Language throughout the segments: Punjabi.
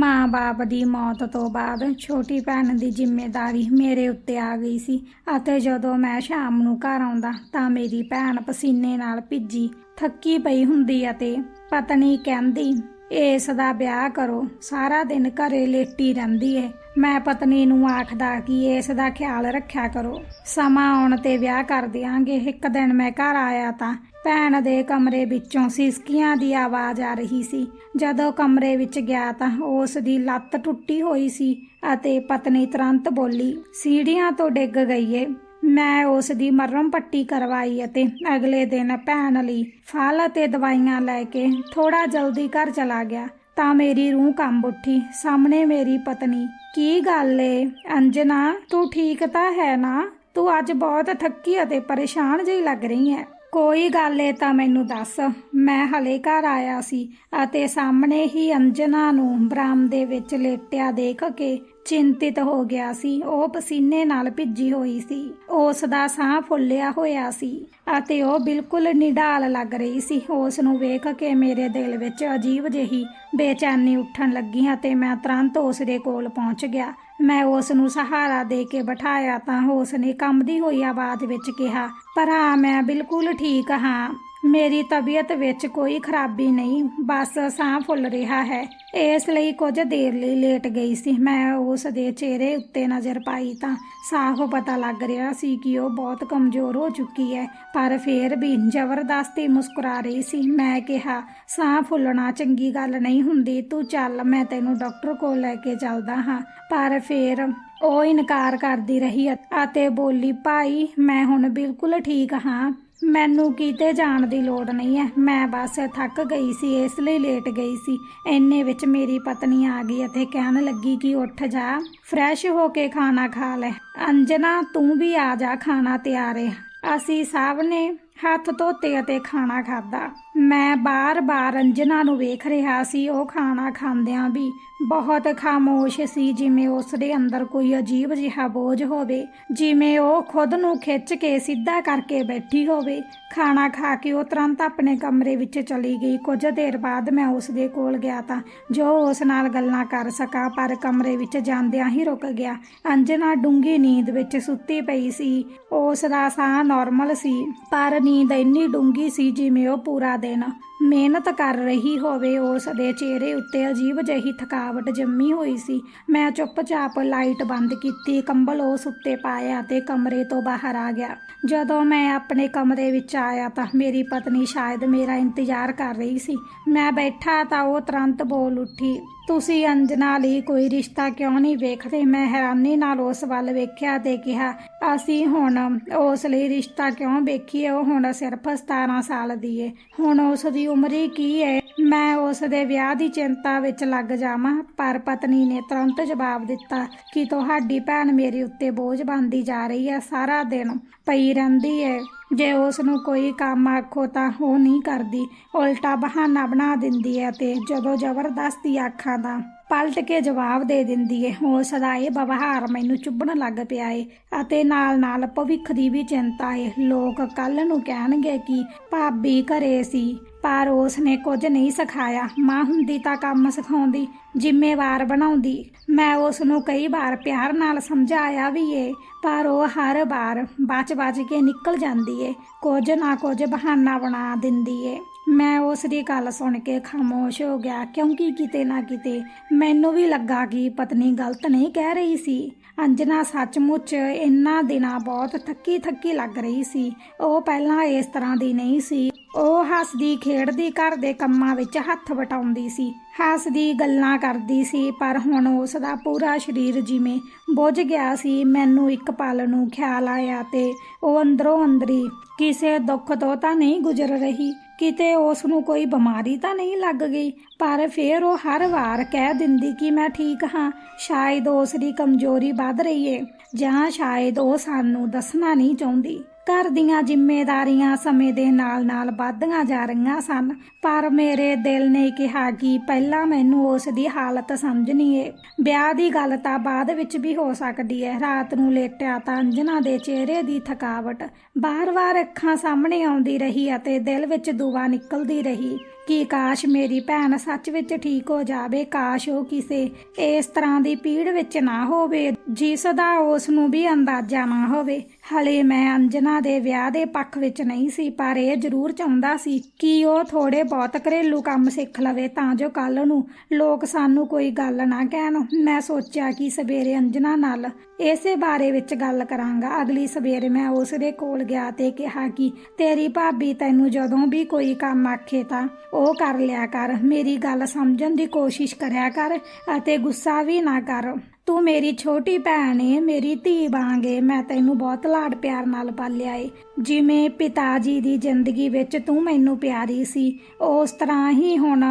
ਮਾਂ-ਬਾਪ ਦੀ ਮੌਤ ਤੋਂ ਬਾਅਦ ਛੋਟੀ ਭੈਣ ਦੀ ਜ਼ਿੰਮੇਵਾਰੀ ਮੇਰੇ ਉੱਤੇ ਆ ਗਈ ਸੀ ਅਤੇ ਜਦੋਂ ਮੈਂ ਸ਼ਾਮ ਨੂੰ ਘਰ ਆਉਂਦਾ ਤਾਂ ਮੇਰੀ ਭੈਣ ਪਸੀਨੇ ਨਾਲ ਭਿੱਜੀ, ਥੱਕੀ ਪਈ ਹੁੰਦੀ ਅਤੇ ਪਤਨੀ ਕਹਿੰਦੀ ਇਸ ਦਾ ਵਿਆਹ ਕਰੋ। ਸਾਰਾ ਦਿਨ ਘਰੇ ਲੇਟੀ ਰਹਿੰਦੀ ਏ। ਮੈਂ ਪਤਨੀ ਨੂੰ ਆਖਦਾ ਕਿ ਇਸ ਦਾ ਖਿਆਲ ਰੱਖਿਆ ਕਰੋ। ਸਮਾਂ ਆਉਣ ਤੇ ਵਿਆਹ ਕਰ ਦਿਆਂਗੇ। ਇੱਕ ਦਿਨ ਮੈਂ ਘਰ ਆਇਆ ਤਾਂ ਭੈਣ ਦੇ ਕਮਰੇ ਵਿੱਚੋਂ ਸਿਸਕੀਆਂ ਦੀ ਆਵਾਜ਼ ਆ ਰਹੀ ਸੀ। ਜਦੋਂ ਕਮਰੇ ਵਿੱਚ ਗਿਆ ਤਾਂ ਉਸ ਦੀ ਲੱਤ ਟੁੱਟੀ ਹੋਈ ਸੀ ਅਤੇ ਪਤਨੀ ਤੁਰੰਤ ਬੋਲੀ, ਸੀੜੀਆਂ ਤੋਂ ਡਿੱਗ ਗਈ ਏ। ਮੈਂ ਉਸ ਦੀ ਮਰਮ ਪੱਟੀ ਕਰਵਾਈ ਅਤੇ ਅਗਲੇ ਦਿਨ ਭੈਣ ਲਈ ਫਲ ਅਤੇ ਦਵਾਈਆਂ ਲੈ ਕੇ ਥੋੜਾ ਜਲਦੀ ਘਰ ਚਲਾ ਗਿਆ। ਤਾਂ ਮੇਰੀ ਰੂਹ ਕੰਬ ਉੱਠੀ। ਸਾਹਮਣੇ ਮੇਰੀ ਪਤਨੀ, ਕੀ ਗੱਲ ਏ? ਅੰਜਨਾ, ਤੂੰ ਠੀਕ ਤਾਂ ਹੈ ਨਾ? ਤੂੰ ਅੱਜ ਬਹੁਤ ਥੱਕੀ ਅਤੇ ਪਰੇਸ਼ਾਨ ਜਿਹੀ ਲੱਗ ਰਹੀ ਹੈ। ਕੋਈ ਗੱਲ ਏ ਤਾਂ ਮੈਨੂੰ ਦੱਸ। ਮੈਂ ਹਲੇ ਘਰ ਆਇਆ ਸੀ ਅਤੇ ਸਾਹਮਣੇ ਹੀ ਅੰਜਨਾ ਨੂੰ ਬਰਾਮਦੇ ਵਿੱਚ ਲੇਟਿਆ ਦੇਖ ਕੇ ਚਿੰਤਿਤ ਹੋ ਗਿਆ ਸੀ। ਉਹ ਪਸੀਨੇ ਨਾਲ ਭਿੱਜੀ ਹੋਈ ਸੀ। ਉਸ ਦਾ ਸਾਹ ਫੁੱਲਿਆ ਹੋਇਆ ਸੀ ਅਤੇ ਉਹ ਬਿਲਕੁਲ ਨਿਢਾਲ ਲੱਗ ਰਹੀ ਸੀ। ਉਸ ਨੂੰ ਵੇਖ ਕੇ ਮੇਰੇ ਦਿਲ ਵਿੱਚ ਅਜੀਬ ਜਿਹੀ ਬੇਚੈਨੀ ਉੱਠਣ ਲੱਗੀ ਅਤੇ ਮੈਂ ਤੁਰੰਤ ਉਸ ਦੇ ਕੋਲ ਪਹੁੰਚ ਗਿਆ। ਮੈਂ ਉਸ ਨੂੰ ਸਹਾਰਾ ਦੇ ਕੇ ਬਿਠਾਇਆ ਤਾਂ ਉਸ ਨੇ ਕੰਬਦੀ ਹੋਈ ਆਵਾਜ਼ ਵਿੱਚ ਕਿਹਾ ਪਰ ਹਾਂ ਮੈਂ ਬਿਲਕੁਲ ਠੀਕ ਹਾਂ। ਮੇਰੀ ਤਬੀਅਤ ਵਿੱਚ ਕੋਈ ਖਰਾਬੀ ਨਹੀਂ, ਬਸ ਸਾਹ ਫੁੱਲ ਰਿਹਾ ਹੈ। ਇਸ ਲਈ ਕੁਝ ਦੇਰ ਲਈ ਲੇਟ ਗਈ ਸੀ। ਮੈਂ ਉਸ ਦੇ ਚਿਹਰੇ ਉੱਤੇ ਨਜ਼ਰ ਪਾਈ ਤਾਂ ਸਾਫ਼ ਪਤਾ ਲੱਗ ਰਿਹਾ ਸੀ ਕਿ ਉਹ ਬਹੁਤ ਕਮਜ਼ੋਰ ਹੋ ਚੁੱਕੀ ਹੈ, ਪਰ ਫੇਰ ਵੀ ਜ਼ਬਰਦਸਤੀ ਮੁਸਕਰਾ ਰਹੀ ਸੀ। ਮੈਂ ਕਿਹਾ, ਸਾਹ ਫੁੱਲਣਾ ਚੰਗੀ ਗੱਲ ਨਹੀਂ ਹੁੰਦੀ, ਤੂੰ ਚੱਲ, ਮੈਂ ਤੈਨੂੰ ਡਾਕਟਰ ਕੋਲ ਲੈ ਕੇ ਚੱਲਦਾ ਹਾਂ। ਪਰ ਫੇਰ ਉਹ ਇਨਕਾਰ ਕਰਦੀ ਰਹੀ ਅਤੇ ਬੋਲੀ, ਭਾਈ, ਮੈਂ ਹੁਣ ਬਿਲਕੁਲ ਠੀਕ ਹਾਂ। ਮੈਨੂੰ ਕਿਤੇ ਜਾਣ ਦੀ ਲੋੜ ਨਹੀਂ ਹੈ ਮੈਂ ਬਸ ਥੱਕ ਗਈ ਸੀ, ਇਸ ਲਈ ਲੇਟ ਗਈ ਸੀ। ਇੰਨੇ ਵਿੱਚ ਮੇਰੀ ਪਤਨੀ ਆ ਗਈ ਅਤੇ ਕਹਿਣ ਲੱਗੀ ਕਿ ਉੱਠ ਜਾ, ਫਰੈਸ਼ ਹੋ ਕੇ ਖਾਣਾ ਖਾ ਲੈ। ਅੰਜਨਾ, ਤੂੰ ਵੀ ਆ ਜਾ, ਖਾਣਾ ਤਿਆਰ ਹੈ ਅਸੀਂ ਸਭ ਨੇ ਹੱਥ ਧੋਤੇ ਅਤੇ ਖਾਣਾ ਖਾਦਾ ਮੈਂ ਬਾਰ-ਬਾਰ ਅੰਜਨਾ ਨੂੰ ਵੇਖ ਰਿਹਾ ਸੀ, ਉਹ ਖਾਣਾ ਖਾਂਦਿਆਂ ਵੀ ਬਹੁਤ ਖਾਮੋਸ਼ ਸੀ, ਜਿਵੇਂ ਉਸ ਦੇ ਅੰਦਰ ਕੋਈ ਅਜੀਬ ਜਿਹਾ ਬੋਝ ਹੋਵੇ, ਜਿਵੇਂ ਉਹ ਖੁਦ ਨੂੰ ਖਿੱਚ ਕੇ ਸਿੱਧਾ ਕਰਕੇ ਬੈਠੀ ਹੋਵੇ। ਖਾਣਾ ਖਾ ਕੇ ਉਹ ਤੁਰੰਤ ਆਪਣੇ ਕਮਰੇ ਵਿੱਚ ਚਲੀ ਗਈ। ਕੁਝ ਦੇਰ ਬਾਅਦ ਮੈਂ ਉਸ ਦੇ ਕੋਲ ਗਿਆ ਤਾਂ ਜੋ ਉਸ ਨਾਲ ਗੱਲਾਂ ਕਰ ਸਕਾਂ, ਪਰ ਕਮਰੇ ਵਿੱਚ ਜਾਂਦਿਆਂ ਹੀ ਰੁਕ ਗਿਆ। ਅੰਜਨਾ ਡੂੰਗੀ ਨੀਂਦ ਵਿੱਚ ਸੁੱਤੀ ਪਈ ਸੀ। ਉਸ ਦਾ ਸਾਹ ਨਾਰਮਲ ਸੀ, ਪਰ ਨੀਂਦ ਇੰਨੀ ਡੂੰਗੀ ਸੀ ਜਿਵੇਂ ਉਹ ਪੂਰਾ ਦਿਨ। ਮਿਹਨਤ ਕਰ ਰਹੀ ਹੋਵੇ ਉਸ ਦੇ ਚਿਹਰੇ ਉੱਤੇ ਅਜੀਬ ਜਿਹੀ ਥਕਾਵਟ ਜੰਮੀ ਹੋਈ ਸੀ। ਮੈਂ ਚੁੱਪਚਾਪ ਲਾਈਟ ਬੰਦ ਕੀਤੀ, ਕੰਬਲ ਉਸ ਉੱਤੇ ਪਾਇਆ ਤੇ ਕਮਰੇ ਤੋਂ ਬਾਹਰ ਆ ਗਿਆ। ਜਦੋਂ ਮੈਂ ਆਪਣੇ ਕਮਰੇ ਵਿੱਚ ਆਇਆ ਤਾਂ ਮੇਰੀ ਪਤਨੀ ਸ਼ਾਇਦ ਮੇਰਾ ਇੰਤਜ਼ਾਰ ਕਰ ਰਹੀ ਸੀ। ਮੈਂ ਬੈਠਾ ਤਾਂ ਉਹ ਤੁਰੰਤ ਬੋਲ ਉੱਠੀ, ਤੁਸੀਂ ਅੰਜਨਾ ਲਈ ਕੋਈ ਰਿਸ਼ਤਾ ਕਿਉਂ ਨਹੀਂ ਵੇਖਦੇ? ਮੈਂ ਹੈਰਾਨੀ ਨਾਲ ਉਸ ਵੱਲ ਵੇਖਿਆ ਤੇ ਕਿਹਾ, ਅਸੀਂ ਹੁਣ ਉਸ ਲਈ ਰਿਸ਼ਤਾ ਕਿਉਂ ਵੇਖੀਏ? ਉਹ ਹੁਣ ਸਿਰਫ 17 ਸਾਲ ਦੀ ਏ। ਹੁਣ ਉਸ ਦੀ ਉਮਰ ਕੀ ਹੈ ਮੈਂ ਉਸ ਦੇ ਵਿਆਹ ਦੀ ਚਿੰਤਾ ਵਿੱਚ ਲੱਗ ਜਾਵਾਂ, ਪਰ ਪਤਨੀ ਨੇ ਤੁਰੰਤ ਜਵਾਬ ਦਿੱਤਾ ਕਿ ਤੁਹਾਡੀ ਭੈਣ ਮੇਰੇ ਉੱਤੇ ਬੋਝ ਬਣਦੀ ਜਾ ਰਹੀ ਹੈ, ਸਾਰਾ ਦਿਨ ਪਈ ਰਹਿੰਦੀ ਹੈ ਜੇ ਉਸ ਨੂੰ ਕੋਈ ਕੰਮ ਆਖੋ ਤਾਂ ਉਹ ਨਹੀਂ ਕਰਦੀ, ਉਲਟਾ ਬਹਾਨਾ ਬਣਾ ਦਿੰਦੀ ਹੈ ਤੇ ਜਦੋਂ ਜ਼ਬਰਦਸਤੀ ਆਖਾਂ ਤਾਂ ਪਲਟ ਕੇ ਜਵਾਬ ਦੇ ਦਿੰਦੀ ਏ। ਉਸ ਦਾ ਇਹ ਵਿਵਹਾਰ ਮੈਨੂੰ ਚੁੱਭਣ ਲੱਗ ਪਿਆ ਏ ਅਤੇ ਨਾਲ-ਨਾਲ ਭਵਿੱਖ ਦੀ ਵੀ ਚਿੰਤਾ ਏ। ਲੋਕ ਕੱਲ ਨੂੰ ਕਹਿਣਗੇ ਕਿ ਭਾਬੀ ਘਰੇ ਸੀ, ਪਰ ਉਸ ਨੇ ਕੁਝ ਨਹੀਂ ਸਿਖਾਇਆ। ਮਾਂ ਹੁੰਦੀ ਤਾਂ ਕੰਮ ਸਿਖਾਉਂਦੀ, ਜ਼ਿੰਮੇਵਾਰ ਬਣਾਉਂਦੀ। ਮੈਂ ਉਸ ਨੂੰ ਕਈ ਵਾਰ ਪਿਆਰ ਨਾਲ ਸਮਝਾਇਆ ਵੀ ਏ, ਪਰ ਉਹ ਹਰ ਵਾਰ ਬਚ-ਬਚ ਕੇ ਨਿਕਲ ਜਾਂਦੀ ਏ। ਕੁਝ ਨਾ ਕੁਝ ਬਹਾਨਾ ਬਣਾ ਦਿੰਦੀ ਏ। ਮੈਂ ਉਸ ਦੀ ਗੱਲ ਸੁਣ ਕੇ ਖਾਮੋਸ਼ ਹੋ ਗਿਆ, ਕਿਉਂਕਿ ਕਿਤੇ ਨਾ ਕਿਤੇ ਮੈਨੂੰ ਵੀ ਲੱਗਾ ਕਿ ਪਤਨੀ ਗਲਤ ਨਹੀਂ ਕਹਿ ਰਹੀ ਸੀ। ਅੰਜਨਾ ਸੱਚਮੁੱਚ ਇੰਨਾ ਦਿਨਾਂ ਬਹੁਤ ਥੱਕੀ ਥੱਕੀ ਲੱਗ ਰਹੀ ਸੀ। ਉਹ ਪਹਿਲਾਂ ਇਸ ਤਰ੍ਹਾਂ ਦੀ ਨਹੀਂ ਸੀ। ਉਹ ਹੱਸਦੀ ਖੇਡਦੀ ਘਰ ਦੇ ਕੰਮਾਂ ਵਿੱਚ ਹੱਥ ਵਟਾਉਂਦੀ ਸੀ। ਹੱਸਦੀ, ਗੱਲਾਂ ਕਰਦੀ ਸੀ, ਪਰ ਹੁਣ ਉਸ ਦਾ ਪੂਰਾ ਸਰੀਰ ਜਿਵੇਂ ਬੁੱਝ ਗਿਆ ਸੀ। ਮੈਨੂੰ ਇੱਕ ਪਲ ਨੂੰ ਖਿਆਲ ਆਇਆ ਤੇ ਉਹ ਅੰਦਰੋਂ ਅੰਦਰੀ ਕਿਸੇ ਦੁੱਖ ਤੋਂ ਤਾਂ ਨਹੀਂ ਗੁਜ਼ਰ ਰਹੀ। ਕਿਤੇ ਉਸ ਨੂੰ ਕੋਈ ਬਿਮਾਰੀ ਤਾਂ ਨਹੀਂ ਲੱਗ ਗਈ, ਪਰ ਫਿਰ ਉਹ ਹਰ ਵਾਰ ਕਹਿ ਦਿੰਦੀ ਕਿ ਮੈਂ ਠੀਕ ਹਾਂ, ਸ਼ਾਇਦ ਉਸ ਦੀ ਕਮਜ਼ੋਰੀ ਵੱਧ ਰਹੀ ਏ, ਜਾਂ ਸ਼ਾਇਦ ਉਹ ਸਾਨੂੰ ਦੱਸਣਾ ਨਹੀਂ ਚਾਹੁੰਦੀ। ਘਰ ਦੀਆਂ ਜ਼ਿੰਮੇਵਾਰੀਆਂ ਸਮੇਂ ਦੇ ਨਾਲ-ਨਾਲ ਵੱਧਦੀਆਂ ਜਾ ਰਹੀਆਂ ਸਨ, ਪਰ ਮੇਰੇ ਦਿਲ ਨੇ ਕਿਹਾ ਕਿ ਪਹਿਲਾਂ ਮੈਨੂੰ ਉਸ ਦੀ ਹਾਲਤ ਸਮਝਣੀ ਏ ਵਿਆਹ ਦੀ ਗੱਲ ਤਾਂ ਬਾਅਦ ਵਿੱਚ ਵੀ ਹੋ ਸਕਦੀ ਹੈ। ਰਾਤ ਨੂੰ ਲੇਟਿਆ ਤਾਂ ਅੰਜਨਾ ਦੇ ਚਿਹਰੇ ਦੀ ਥਕਾਵਟ ਬਾਰ-ਬਾਰ ਅੱਖਾਂ ਸਾਹਮਣੇ ਆਉਂਦੀ ਰਹੀ ਅਤੇ ਦਿਲ ਵਿੱਚ ਦੁਆ ਨਿਕਲਦੀ ਰਹੀ ਕਿ ਕਾਸ਼ ਮੇਰੀ ਭੈਣ ਸੱਚ ਵਿੱਚ ਠੀਕ ਹੋ ਜਾਵੇ, ਕਾਸ਼ ਉਹ ਕਿਸੇ ਇਸ ਤਰ੍ਹਾਂ ਦੀ ਪੀੜ ਵਿੱਚ ਨਾ ਹੋਵੇ, ਜਿਸ ਦਾ ਉਸ ਨੂੰ ਵੀ ਅੰਦਾਜ਼ਾ ਨਾ ਹੋਵੇ। ਹਲੇ ਮੈਂ ਅੰਜਨਾ ਦੇ ਵਿਆਹ ਦੇ ਪੱਖ ਵਿੱਚ ਨਹੀਂ ਸੀ, ਪਰ ਇਹ ਜ਼ਰੂਰ ਚਾਹੁੰਦਾ ਸੀ ਕਿ ਉਹ ਥੋੜੇ ਬਹੁਤ ਘਰੇਲੂ ਕੰਮ ਸਿੱਖ ਲਵੇ ਤਾਂ ਜੋ ਕੱਲ ਨੂੰ ਲੋਕ ਸਾਨੂੰ ਕੋਈ ਗੱਲ ਨਾ ਕਹਿਣ। ਮੈਂ ਸੋਚਿਆ ਕਿ ਸਵੇਰੇ ਅੰਜਨਾ ਨਾਲ ਇਸੇ ਬਾਰੇ ਵਿੱਚ ਗੱਲ ਕਰਾਂਗਾ। ਅਗਲੀ ਸਵੇਰੇ ਮੈਂ ਉਸ ਦੇ ਕੋਲ ਗਿਆ ਤੇ ਕਿਹਾ ਕਿ ਤੇਰੀ ਭਾਬੀ ਤੈਨੂੰ ਜਦੋਂ ਵੀ ਕੋਈ ਕੰਮ ਆਖੇ ਤਾਂ ਉਹ ਕਰ ਲਿਆ ਕਰ। ਮੇਰੀ ਗੱਲ ਸਮਝਣ ਦੀ ਕੋਸ਼ਿਸ਼ ਕਰਿਆ ਕਰ ਅਤੇ ਗੁੱਸਾ ਵੀ ਨਾ ਕਰ। ਤੂੰ ਮੇਰੀ ਛੋਟੀ ਭੈਣ ਏ, ਮੇਰੀ ਧੀ ਵਾਂਗੇ ਮੈਂ ਤੈਨੂੰ ਬਹੁਤ ਲਾਡ ਪਿਆਰ ਨਾਲ ਪਾਲਿਆ ਏ। ਜਿਵੇਂ ਪਿਤਾ ਜੀ ਦੀ ਜ਼ਿੰਦਗੀ ਵਿੱਚ ਤੂੰ ਮੈਨੂੰ ਪਿਆਰੀ ਸੀ, ਉਸ ਤਰ੍ਹਾਂ ਹੀ ਹੁਣ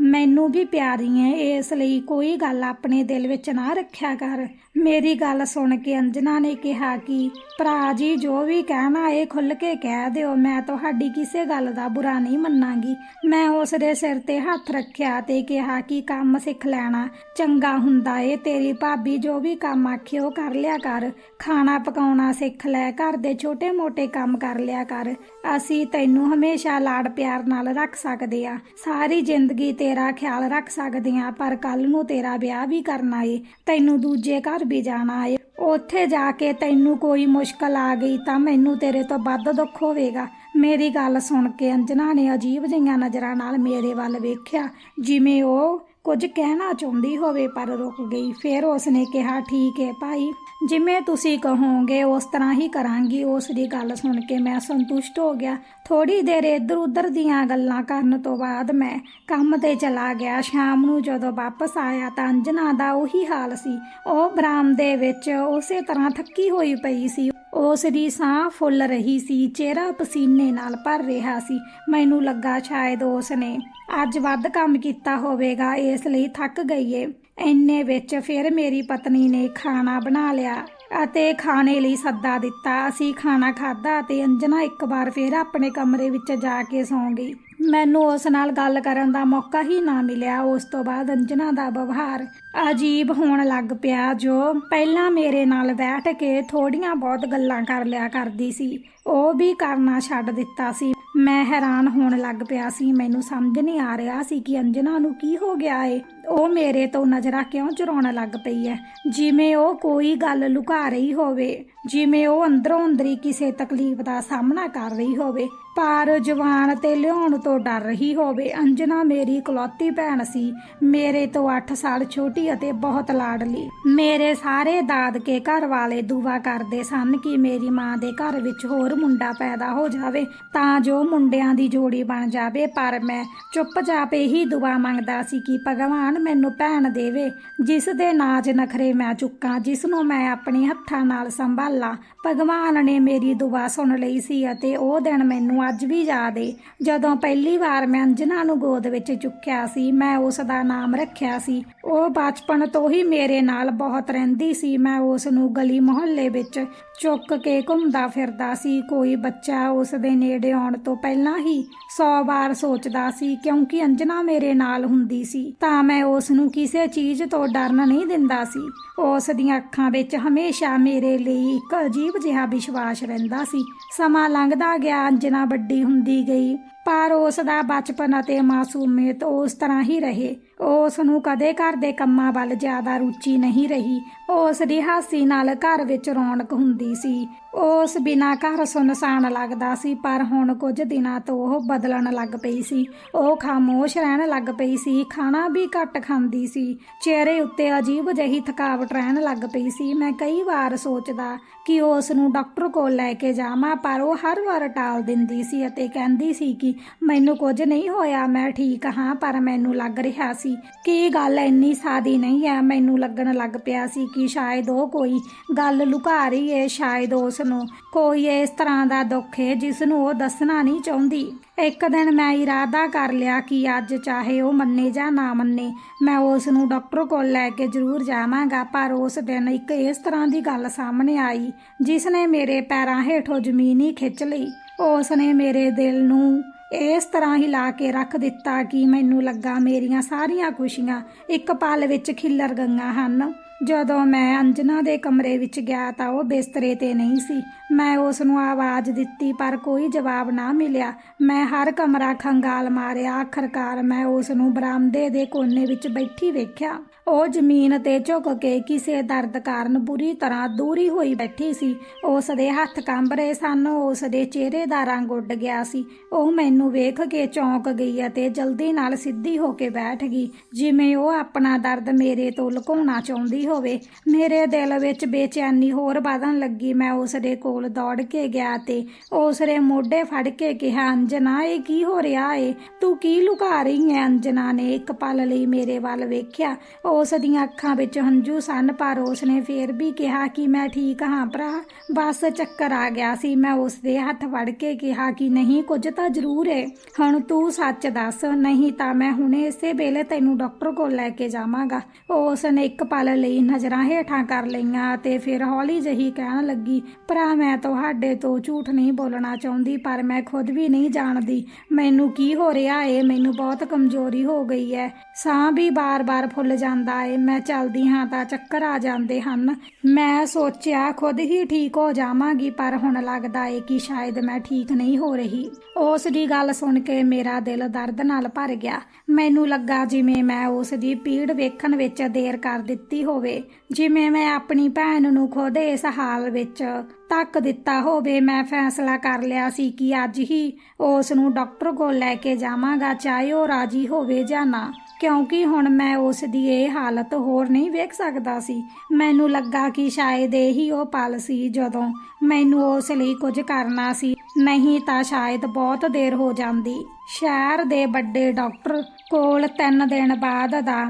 ਮੈਨੂੰ ਵੀ ਪਿਆਰੀ ਹੈ ਇਸ ਲਈ ਕੋਈ ਗੱਲ ਆਪਣੇ ਦਿਲ ਵਿੱਚ ਨਾ ਰੱਖਿਆ ਕਰ। ਮੇਰੀ ਗੱਲ ਸੁਣ ਕੇ ਅੰਜਨਾ ਨੇ ਕਿਹਾ ਕਿ, ਭਰਾ ਜੀ, ਜੋ ਵੀ ਕਹਿਣਾ ਏ ਖੁੱਲ ਕੇ ਕਹਿ ਦਿਓ, ਮੈਂ ਤੁਹਾਡੀ ਕਿਸੇ ਗੱਲ ਦਾ ਬੁਰਾ ਨਹੀਂ ਮੰਨਾਂਗੀ। ਮੈਂ ਉਸ ਦੇ ਸਿਰ ਤੇ ਹੱਥ ਰੱਖਿਆ ਤੇ ਕਿਹਾ ਕਿ ਕੰਮ ਸਿੱਖ ਲੈਣਾ ਚੰਗਾ ਹੁੰਦਾ ਏ, ਤੇਰੀ ਭਾਬੀ ਜੋ ਵੀ ਕੰਮ ਆਖੇ ਉਹ ਕਰ ਲਿਆ ਕਰ। ਖਾਣਾ ਪਕਾਉਣਾ ਸਿੱਖ ਲੈ, ਘਰ ਦੇ ਛੋਟੇ-ਮੋਟੇ ਕੰਮ ਕਰ ਲਿਆ ਕਰ। ਅਸੀਂ ਤੈਨੂੰ ਹਮੇਸ਼ਾ ਲਾਡ ਪਿਆਰ ਨਾਲ ਰੱਖ ਸਕਦੇ ਆ। ਸਾਰੀ ਜ਼ਿੰਦਗੀ ਤੇਰਾ ਖਿਆਲ ਰੱਖ ਸਕਦੇ ਆ, ਪਰ ਕੱਲ ਨੂੰ ਤੇਰਾ ਵਿਆਹ ਵੀ ਕਰਨਾ ਏ। ਤੈਨੂੰ ਦੂਜੇ ਘਰ ਵੀ ਜਾਣਾ ਏ। ਉੱਥੇ ਜਾ ਕੇ ਤੈਨੂੰ ਕੋਈ ਮੁਸ਼ਕਲ ਆ ਗਈ ਤਾਂ ਮੈਨੂੰ ਤੇਰੇ ਤੋਂ ਵੱਧ ਦੁੱਖ ਹੋਵੇਗਾ। ਮੇਰੀ ਗੱਲ ਸੁਣ ਕੇ ਅੰਜਨਾ ਨੇ ਅਜੀਬ ਜਿਹੀਆਂ ਨਜ਼ਰਾਂ ਨਾਲ ਮੇਰੇ ਵੱਲ ਵੇਖਿਆ। ਜਿਵੇਂ ਉਹ ਕੁਝ ਕਹਿਣਾ ਚਾਹੁੰਦੀ ਹੋਵੇ ਪਰ ਰੁਕ ਗਈ। ਫਿਰ ਉਸਨੇ ਕਿਹਾ, ਠੀਕ ਹੈ ਭਾਈ, ਜਿਵੇਂ ਤੁਸੀਂ ਕਹੋਗੇ, ਉਸ ਤਰ੍ਹਾਂ ਹੀ ਕਰਾਂਗੀ। ਉਸ ਦੀ ਗੱਲ ਸੁਣ ਕੇ ਮੈਂ ਸੰਤੁਸ਼ਟ ਹੋ ਗਿਆ। ਥੋੜੀ ਦੇਰ ਇੱਧਰ ਉੱਧਰ ਦੀਆਂ ਗੱਲਾਂ ਕਰਨ ਤੋਂ ਬਾਅਦ ਮੈਂ ਕੰਮ ਤੇ ਚਲਾ ਗਿਆ। ਸ਼ਾਮ ਨੂੰ ਜਦੋਂ ਵਾਪਸ ਆਇਆ ਤਾਂ ਅੰਜਨਾ ਦਾ ਉਹੀ ਹਾਲ ਸੀ। ਉਹ ਬਰਾਮਦੇ ਵਿੱਚ ਉਸੇ ਤਰ੍ਹਾਂ ਥੱਕੀ ਹੋਈ ਪਈ ਸੀ। ਉਸ ਦੀ ਸਾਹ ਫੁੱਲ ਰਹੀ ਸੀ, ਚਿਹਰਾ ਪਸੀਨੇ ਨਾਲ ਭਰ ਰਿਹਾ ਸੀ। ਮੈਨੂੰ ਲੱਗਾ ਸ਼ਾਇਦ ਉਸ ਨੇ ਅੱਜ ਵੱਧ ਕੰਮ ਕੀਤਾ ਹੋਵੇਗਾ। ਇਸ ਲਈ ਥੱਕ ਗਈ ਏ। ਇੰਨੇ ਵਿੱਚ ਫਿਰ ਮੇਰੀ ਪਤਨੀ ਨੇ ਖਾਣਾ ਬਣਾ ਲਿਆ ਅਤੇ ਖਾਣੇ ਲਈ ਸੱਦਾ ਦਿੱਤਾ। ਅਸੀਂ ਖਾਣਾ ਖਾਧਾ ਤੇ ਅੰਜਨਾ ਇੱਕ ਵਾਰ ਫਿਰ ਆਪਣੇ ਕਮਰੇ ਵਿੱਚ ਜਾ ਕੇ ਸੌਂ ਗਈ। ਮੈਨੂੰ ਉਸ ਨਾਲ ਗੱਲ ਕਰਨ ਦਾ ਮੌਕਾ ਹੀ ਨਾ ਮਿਲਿਆ। ਉਸ ਤੋਂ ਬਾਅਦ ਅੰਜਨਾ ਦਾ ਵਿਵਹਾਰ ਅਜੀਬ ਹੋਣ ਲੱਗ ਪਿਆ, ਜੋ ਪਹਿਲਾਂ ਮੇਰੇ ਨਾਲ ਬੈਠ ਕੇ ਥੋੜੀਆਂ ਬਹੁਤ ਗੱਲਾਂ ਕਰ ਲਿਆ ਕਰਦੀ ਸੀ। ਉਹ ਵੀ ਕਰਨਾ ਛੱਡ ਦਿੱਤਾ ਸੀ। ਮੈਂ ਹੈਰਾਨ ਹੋਣ ਲੱਗ ਪਿਆ ਸੀ। ਮੈਨੂੰ ਸਮਝ ਨਹੀਂ ਆ ਰਿਹਾ ਸੀ ਕਿ ਅੰਜਨਾ ਨੂੰ ਕੀ ਹੋ ਗਿਆ ਏ। ਉਹ ਮੇਰੇ ਤੋਂ ਨਜ਼ਰਾਂ ਕਿਉਂ ਚੁਰਾਉਣ ਲੱਗ ਪਈ ਹੈ ਜਿਵੇਂ ਉਹ ਕੋਈ ਗੱਲ ਲੁਕਾ ਰਹੀ ਹੋਵੇ, ਜਿਵੇਂ ਉਹ ਅੰਦਰੋਂ ਅੰਦਰੀ ਕਿਸੇ ਤਕਲੀਫ ਦਾ ਸਾਹਮਣਾ ਕਰ ਰਹੀ ਹੋਵੇ, ਪਰ ਜਵਾਨ ਤੇ ਲਿਆਉਣ ਤੋਂ ਡਰ ਰਹੀ ਹੋਵੇ। ਅੰਜਨਾ ਮੇਰੀ ਇਕਲੌਤੀ ਭੈਣ ਸੀ। ਮੇਰੇ ਤੋਂ 8 ਸਾਲ ਛੋਟੀ ਅਤੇ ਬਹੁਤ ਲਾਡਲੀ। ਮੇਰੇ ਸਾਰੇ ਦਾਦਕੇ ਘਰ ਵਾਲੇ ਦੁਆ ਕਰਦੇ ਸਨ ਕਿ ਮੇਰੀ ਮਾਂ ਦੇ ਘਰ ਵਿੱਚ ਹੋਰ ਮੁੰਡਾ ਪੈਦਾ ਹੋ ਜਾਵੇ, ਤਾਂ ਜੋ ਮੁੰਡਿਆਂ ਦੀ ਜੋੜੀ ਬਣ ਜਾਵੇ। ਪਰ ਮੈਂ ਚੁੱਪਚਾਪ ਇਹੀ ਦੁਆ ਮੰਗਦਾ ਸੀ ਕਿ ਭਗਵਾਨ ਮੈਨੂੰ ਭੈਣ ਦੇਵੇ ਜਿਸ ਦੇ ਨਾਜ ਨਖਰੇ ਮੈਂ ਚੁੱਕਾਂ ਜਿਸ ਨੂੰ ਮੈਂ ਆਪਣੇ ਹੱਥਾਂ ਨਾਲ ਸੰਭਾਲਾਂ। ਭਗਵਾਨ ਨੇ ਮੇਰੀ ਦੁਆ ਸੁਣ ਲਈ ਸੀ ਅਤੇ ਉਹ ਦਿਨ ਮੈਨੂੰ ਅੱਜ ਵੀ ਯਾਦ ਏ। ਜਦੋਂ ਪਹਿਲੀ ਵਾਰ ਮੈਂ ਅੰਜਨਾ ਨੂੰ ਗੋਦ ਵਿੱਚ ਚੁੱਕਿਆ ਸੀ, ਮੈਂ ਉਸ ਦਾ ਨਾਮ ਰੱਖਿਆ ਸੀ। ਉਹ ਬਚਪਨ ਤੋਂ ਹੀ ਮੇਰੇ ਨਾਲ ਬਹੁਤ ਰਹਿੰਦੀ ਸੀ। ਮੈਂ ਉਸ ਨੂੰ ਗਲੀ ਮੁਹੱਲੇ ਵਿੱਚ ਚੁੱਕ ਕੇ ਘੁੰਮਦਾ ਫਿਰਦਾ ਸੀ। ਕੋਈ ਬੱਚਾ ਉਸ ਦੇ ਨੇੜੇ ਆਉਣ ਤੋਂ ਪਹਿਲਾਂ ਹੀ 100 ਵਾਰ ਸੋਚਦਾ ਸੀ, ਕਿਉਂਕਿ ਅੰਜਨਾ ਮੇਰੇ ਨਾਲ ਹੁੰਦੀ ਸੀ, ਤਾਂ ਮੈਂ ਉਸ ਨੂੰ ਕਿਸੇ ਚੀਜ਼ ਤੋਂ ਡਰਨ ਨਹੀਂ ਦਿੰਦਾ ਸੀ। ਉਸ ਦੀਆਂ ਅੱਖਾਂ ਵਿੱਚ ਹਮੇਸ਼ਾ ਮੇਰੇ ਲਈ ਇੱਕ ਅਜੀਬ ਜਿਹਾ ਵਿਸ਼ਵਾਸ ਰਹਿੰਦਾ ਸੀ। ਸਮਾਂ ਲੰਘਦਾ ਗਿਆ, ਅੰਜਨਾ ਵੱਡੀ ਹੁੰਦੀ ਗਈ। ਪਰ ਉਸ ਦਾ ਬਚਪਨ ਅਤੇ ਮਾਸੂਮੀਅਤ ਉਸ ਤਰ੍ਹਾਂ ਹੀ ਰਹੇ। ਉਸ ਨੂੰ ਕਦੇ ਘਰ ਦੇ ਕੰਮਾਂ ਵੱਲ ਜ਼ਿਆਦਾ ਰੁਚੀ ਨਹੀਂ ਰਹੀ। ਉਸ ਦੀ ਹਾਸੀ ਨਾਲ ਘਰ ਵਿੱਚ ਰੌਣਕ ਹੁੰਦੀ ਸੀ। ਉਸ ਬਿਨਾ ਘਰ ਸੁਨਸਾਨ ਲੱਗਦਾ ਸੀ, ਪਰ ਹੁਣ ਕੁਝ ਦਿਨਾਂ ਤੋਂ ਉਹ ਬਦਲਣ ਲੱਗ ਪਈ ਸੀ। ਉਹ ਖਾਮੋਸ਼ ਰਹਿਣ ਲੱਗ ਪਈ ਸੀ, ਖਾਣਾ ਵੀ ਘੱਟ ਖਾਂਦੀ ਸੀ। ਚਿਹਰੇ ਉੱਤੇ ਅਜੀਬ ਜਿਹੀ ਥਕਾਵਟ ਰਹਿਣ ਲੱਗ ਪਈ ਸੀ। ਮੈਂ ਕਈ ਵਾਰ ਸੋਚਦਾ ਕਿ ਉਸ ਨੂੰ ਡਾਕਟਰ ਕੋਲ ਲੈ ਕੇ ਜਾਵਾਂ, ਪਰ ਉਹ ਹਰ ਵਾਰ ਟਾਲ ਦਿੰਦੀ ਸੀ ਅਤੇ ਕਹਿੰਦੀ ਸੀ ਕਿ ਮੈਨੂੰ ਕੁਝ ਨਹੀਂ ਹੋਇਆ, ਮੈਂ ਠੀਕ ਹਾਂ, ਪਰ ਮੈਨੂੰ ਲੱਗ ਰਿਹਾ ਸੀ ਸੀ ਕੀ ਗੱਲ ਇੰਨੀ ਸਾਦੀ ਨਹੀਂ ਹੈ। ਮੈਨੂੰ ਲੱਗਣ ਲੱਗ ਪਿਆ ਸੀ ਕਿ ਸ਼ਾਇਦ ਉਹ ਕੋਈ ਗੱਲ ਲੁਕਾ ਰਹੀ ਏ ਸ਼ਾਇਦ ਉਸ ਨੂੰ ਕੋਈ ਇਸ ਤਰ੍ਹਾਂ ਦਾ ਦੁੱਖ ਏ ਜਿਸ ਨੂੰ ਉਹ ਦੱਸਣਾ ਨਹੀਂ ਚਾਹੁੰਦੀ। ਇੱਕ ਦਿਨ ਮੈਂ ਇਰਾਦਾ ਕਰ ਲਿਆ ਕਿ ਅੱਜ ਚਾਹੇ ਉਹ ਮੰਨੇ ਜਾਂ ਨਾ ਮੰਨੇ, ਮੈਂ ਉਸ ਨੂੰ ਡਾਕਟਰ ਕੋਲ ਲੈ ਕੇ ਜ਼ਰੂਰ ਜਾਵਾਂਗਾ, ਪਰ ਉਸ ਦਿਨ ਇੱਕ ਇਸ ਤਰ੍ਹਾਂ ਦੀ ਗੱਲ ਸਾਹਮਣੇ ਆਈ ਜਿਸ ਨੇ ਮੇਰੇ ਪੈਰਾਂ ਹੇਠੋਂ ਜ਼ਮੀਨ ਹੀ ਖਿੱਚ ਲਈ। ਉਸ ਨੇ ਮੇਰੇ ਦਿਲ ਨੂੰ ਇਸ ਤਰ੍ਹਾਂ ਹਿਲਾ ਕੇ ਰੱਖ ਦਿੱਤਾ ਕਿ ਮੈਨੂੰ ਲੱਗਾ ਮੇਰੀਆਂ ਸਾਰੀਆਂ ਖੁਸ਼ੀਆਂ ਇੱਕ ਪਲ ਵਿੱਚ ਖਿੱਲਰ ਗਈਆਂ ਹਨ। ਜਦੋਂ ਮੈਂ ਅੰਜਨਾ ਦੇ ਕਮਰੇ ਵਿੱਚ ਗਿਆ ਤਾਂ ਉਹ ਬਿਸਤਰੇ ਤੇ ਨਹੀਂ ਸੀ। ਮੈਂ ਉਸ ਨੂੰ ਆਵਾਜ਼ ਦਿੱਤੀ, ਪਰ ਕੋਈ ਜਵਾਬ ਨਾ ਮਿਲਿਆ। ਮੈਂ ਹਰ ਕਮਰਾ ਖੰਗਾਲ ਮਾਰਿਆ। ਆਖਰਕਾਰ ਮੈਂ ਉਸ ਨੂੰ ਬਰਾਮਦੇ ਦੇ ਕੋਨੇ ਵਿੱਚ ਬੈਠੀ ਵੇਖਿਆ। ਉਹ ਜ਼ਮੀਨ ਤੇ ਝੁਕ ਕੇ ਕਿਸੇ ਦਰਦ ਕਾਰਨ ਬੁਰੀ ਤਰ੍ਹਾਂ ਦੂਰੀ ਹੋਈ ਬੈਠੀ ਸੀ। ਉਸ ਦੇ ਹੱਥ ਕੰਬ ਰਹੇ ਸਨ ਉਸ ਦੇ ਚਿਹਰੇ ਦਾ ਰੰਗ ਉੱਡ ਗਿਆ ਸੀ। ਉਹ ਮੈਨੂੰ ਵੇਖ ਕੇ ਚੌਂਕ ਗਈ ਅਤੇ ਜਲਦੀ ਨਾਲ ਸਿੱਧੀ ਹੋ ਕੇ ਬੈਠ ਗਈ। ਜਿਵੇਂ ਉਹ ਆਪਣਾ ਦਰਦ ਮੇਰੇ ਤੋਂ ਲੁਕਾਉਣਾ ਚਾਹੁੰਦੀ ਹੋਵੇ। ਮੇਰੇ ਦਿਲ ਵਿੱਚ ਬੇਚੈਨੀ ਹੋਰ ਵਧਣ ਲੱਗੀ। ਮੈਂ ਉਸ ਦੇ ਕੋਲ ਦੌੜ ਕੇ ਗਿਆ ਤੇ ਉਸ ਦੇ ਮੋਢੇ ਫੜ ਕੇ ਕਿਹਾ, ਅੰਜਨਾ, ਇਹ ਕੀ ਹੋ ਰਿਹਾ ਏ? ਤੂੰ ਕੀ ਲੁਕਾ ਰਹੀ ਹੈ ਅੰਜਨਾ ਨੇ ਇੱਕ ਪਲ ਲਈ ਮੇਰੇ ਵੱਲ ਵੇਖਿਆ। ਉਸ ਦੀਆਂ ਅੱਖਾਂ ਵਿੱਚ ਹੰਝੂ ਸਨ, ਪਰ ਉਸ ਨੇ ਫੇਰ ਵੀ ਕਿਹਾ ਕਿ ਮੈਂ ਠੀਕ ਹਾਂ ਭਰਾ। ਬਸ ਚੱਕਰ ਆ ਗਿਆ ਸੀ। ਮੈਂ ਉਸ ਦੇ ਹੱਥ ਫੜ ਕੇ ਕਿਹਾ ਕਿ ਨਹੀਂ, ਕੁਝ ਤਾਂ ਜ਼ਰੂਰ ਏ। ਹੁਣ ਤੂੰ ਸੱਚ ਦੱਸ, ਨਹੀਂ ਤਾਂ ਮੈਂ ਹੁਣੇ ਇਸੇ ਵੇਲੇ ਤੈਨੂੰ ਡਾਕਟਰ ਕੋਲ ਲੈ ਕੇ ਜਾਵਾਂਗਾ। ਉਸ ਨੇ ਇੱਕ ਪਲ ਲਈ ਨਜ਼ਰਾਂ ਹੇਠਾਂ ਕਰ ਲਈਆਂ ਤੇ ਫਿਰ ਹੌਲੀ ਜਹੀ ਕਹਿਣ ਲੱਗੀ, ਭਰਾ, ਮੈਂ ਤੁਹਾਡੇ ਤੋਂ ਝੂਠ ਨਹੀਂ ਬੋਲਣਾ ਚਾਹੁੰਦੀ, ਪਰ ਮੈਂ ਖੁਦ ਵੀ ਨਹੀਂ ਜਾਣਦੀ। ਮੈਨੂੰ ਕੀ ਹੋ ਰਿਹਾ ਏ? ਮੈਨੂੰ ਬਹੁਤ ਕਮਜ਼ੋਰੀ ਹੋ ਗਈ ਹੈ ਸਾਹ ਵੀ ਬਾਰ-ਬਾਰ ਫੁੱਲ ਜਾਂਦਾ ਜਾਂਦਾ ਏ। ਮੈਂ ਚੱਲਦੀ ਹਾਂ ਤਾਂ ਚੱਕਰ ਆ ਜਾਂਦੇ ਹਨ। ਮੈਂ ਸੋਚਿਆ ਖੁਦ ਹੀ ਠੀਕ ਹੋ ਜਾਵਾਂਗੀ, ਪਰ ਹੁਣ ਲੱਗਦਾ ਏ ਕਿ ਸ਼ਾਇਦ ਮੈਂ ਠੀਕ ਨਹੀਂ ਹੋ ਰਹੀ। ਉਸ ਦੀ ਗੱਲ ਸੁਣ ਕੇ ਮੇਰਾ ਦਿਲ ਦਰਦ ਨਾਲ ਭਰ ਗਿਆ। ਮੈਨੂੰ ਲੱਗਾ ਜਿਵੇਂ ਮੈਂ ਉਸ ਦੀ ਪੀੜ ਵੇਖਣ ਵਿੱਚ ਦੇਰ ਕਰ ਦਿੱਤੀ ਹੋਵੇ। ਜਿਵੇਂ ਮੈਂ ਆਪਣੀ ਭੈਣ ਨੂੰ ਖੁਦ ਇਸ ਹਾਲ ਵਿੱਚ ਤੱਕ ਦਿੱਤਾ ਹੋਵੇ। ਮੈਂ ਫੈਸਲਾ ਕਰ ਲਿਆ ਸੀ ਕਿ ਅੱਜ ਹੀ ਉਸ ਨੂੰ ਡਾਕਟਰ ਕੋਲ ਲੈ ਕੇ ਜਾਵਾਂਗਾ, ਚਾਹੇ ਉਹ ਰਾਜੀ ਹੋਵੇ ਜਾਂ ਨਾ। ਕਿਉਂਕਿ ਹੁਣ ਮੈਂ ਉਸ ਦੀ ਇਹ ਹਾਲਤ ਹੋਰ ਨਹੀਂ ਵੇਖ ਸਕਦਾ ਸੀ। ਮੈਨੂੰ ਲੱਗਾ ਕਿ ਸ਼ਾਇਦ ਇਹੀ ਉਹ ਪਲ ਸੀ ਜਦੋਂ ਮੈਨੂੰ ਉਸ ਲਈ ਕੁਝ ਕਰਨਾ ਸੀ। ਨਹੀਂ ਤਾਂ ਸ਼ਾਇਦ ਬਹੁਤ ਦੇਰ ਹੋ ਜਾਂਦੀ। ਸ਼ਹਿਰ ਦੇ ਵੱਡੇ ਡਾਕਟਰ ਕੋਲ 3 ਦਿਨ ਬਾਅਦ ਦਾ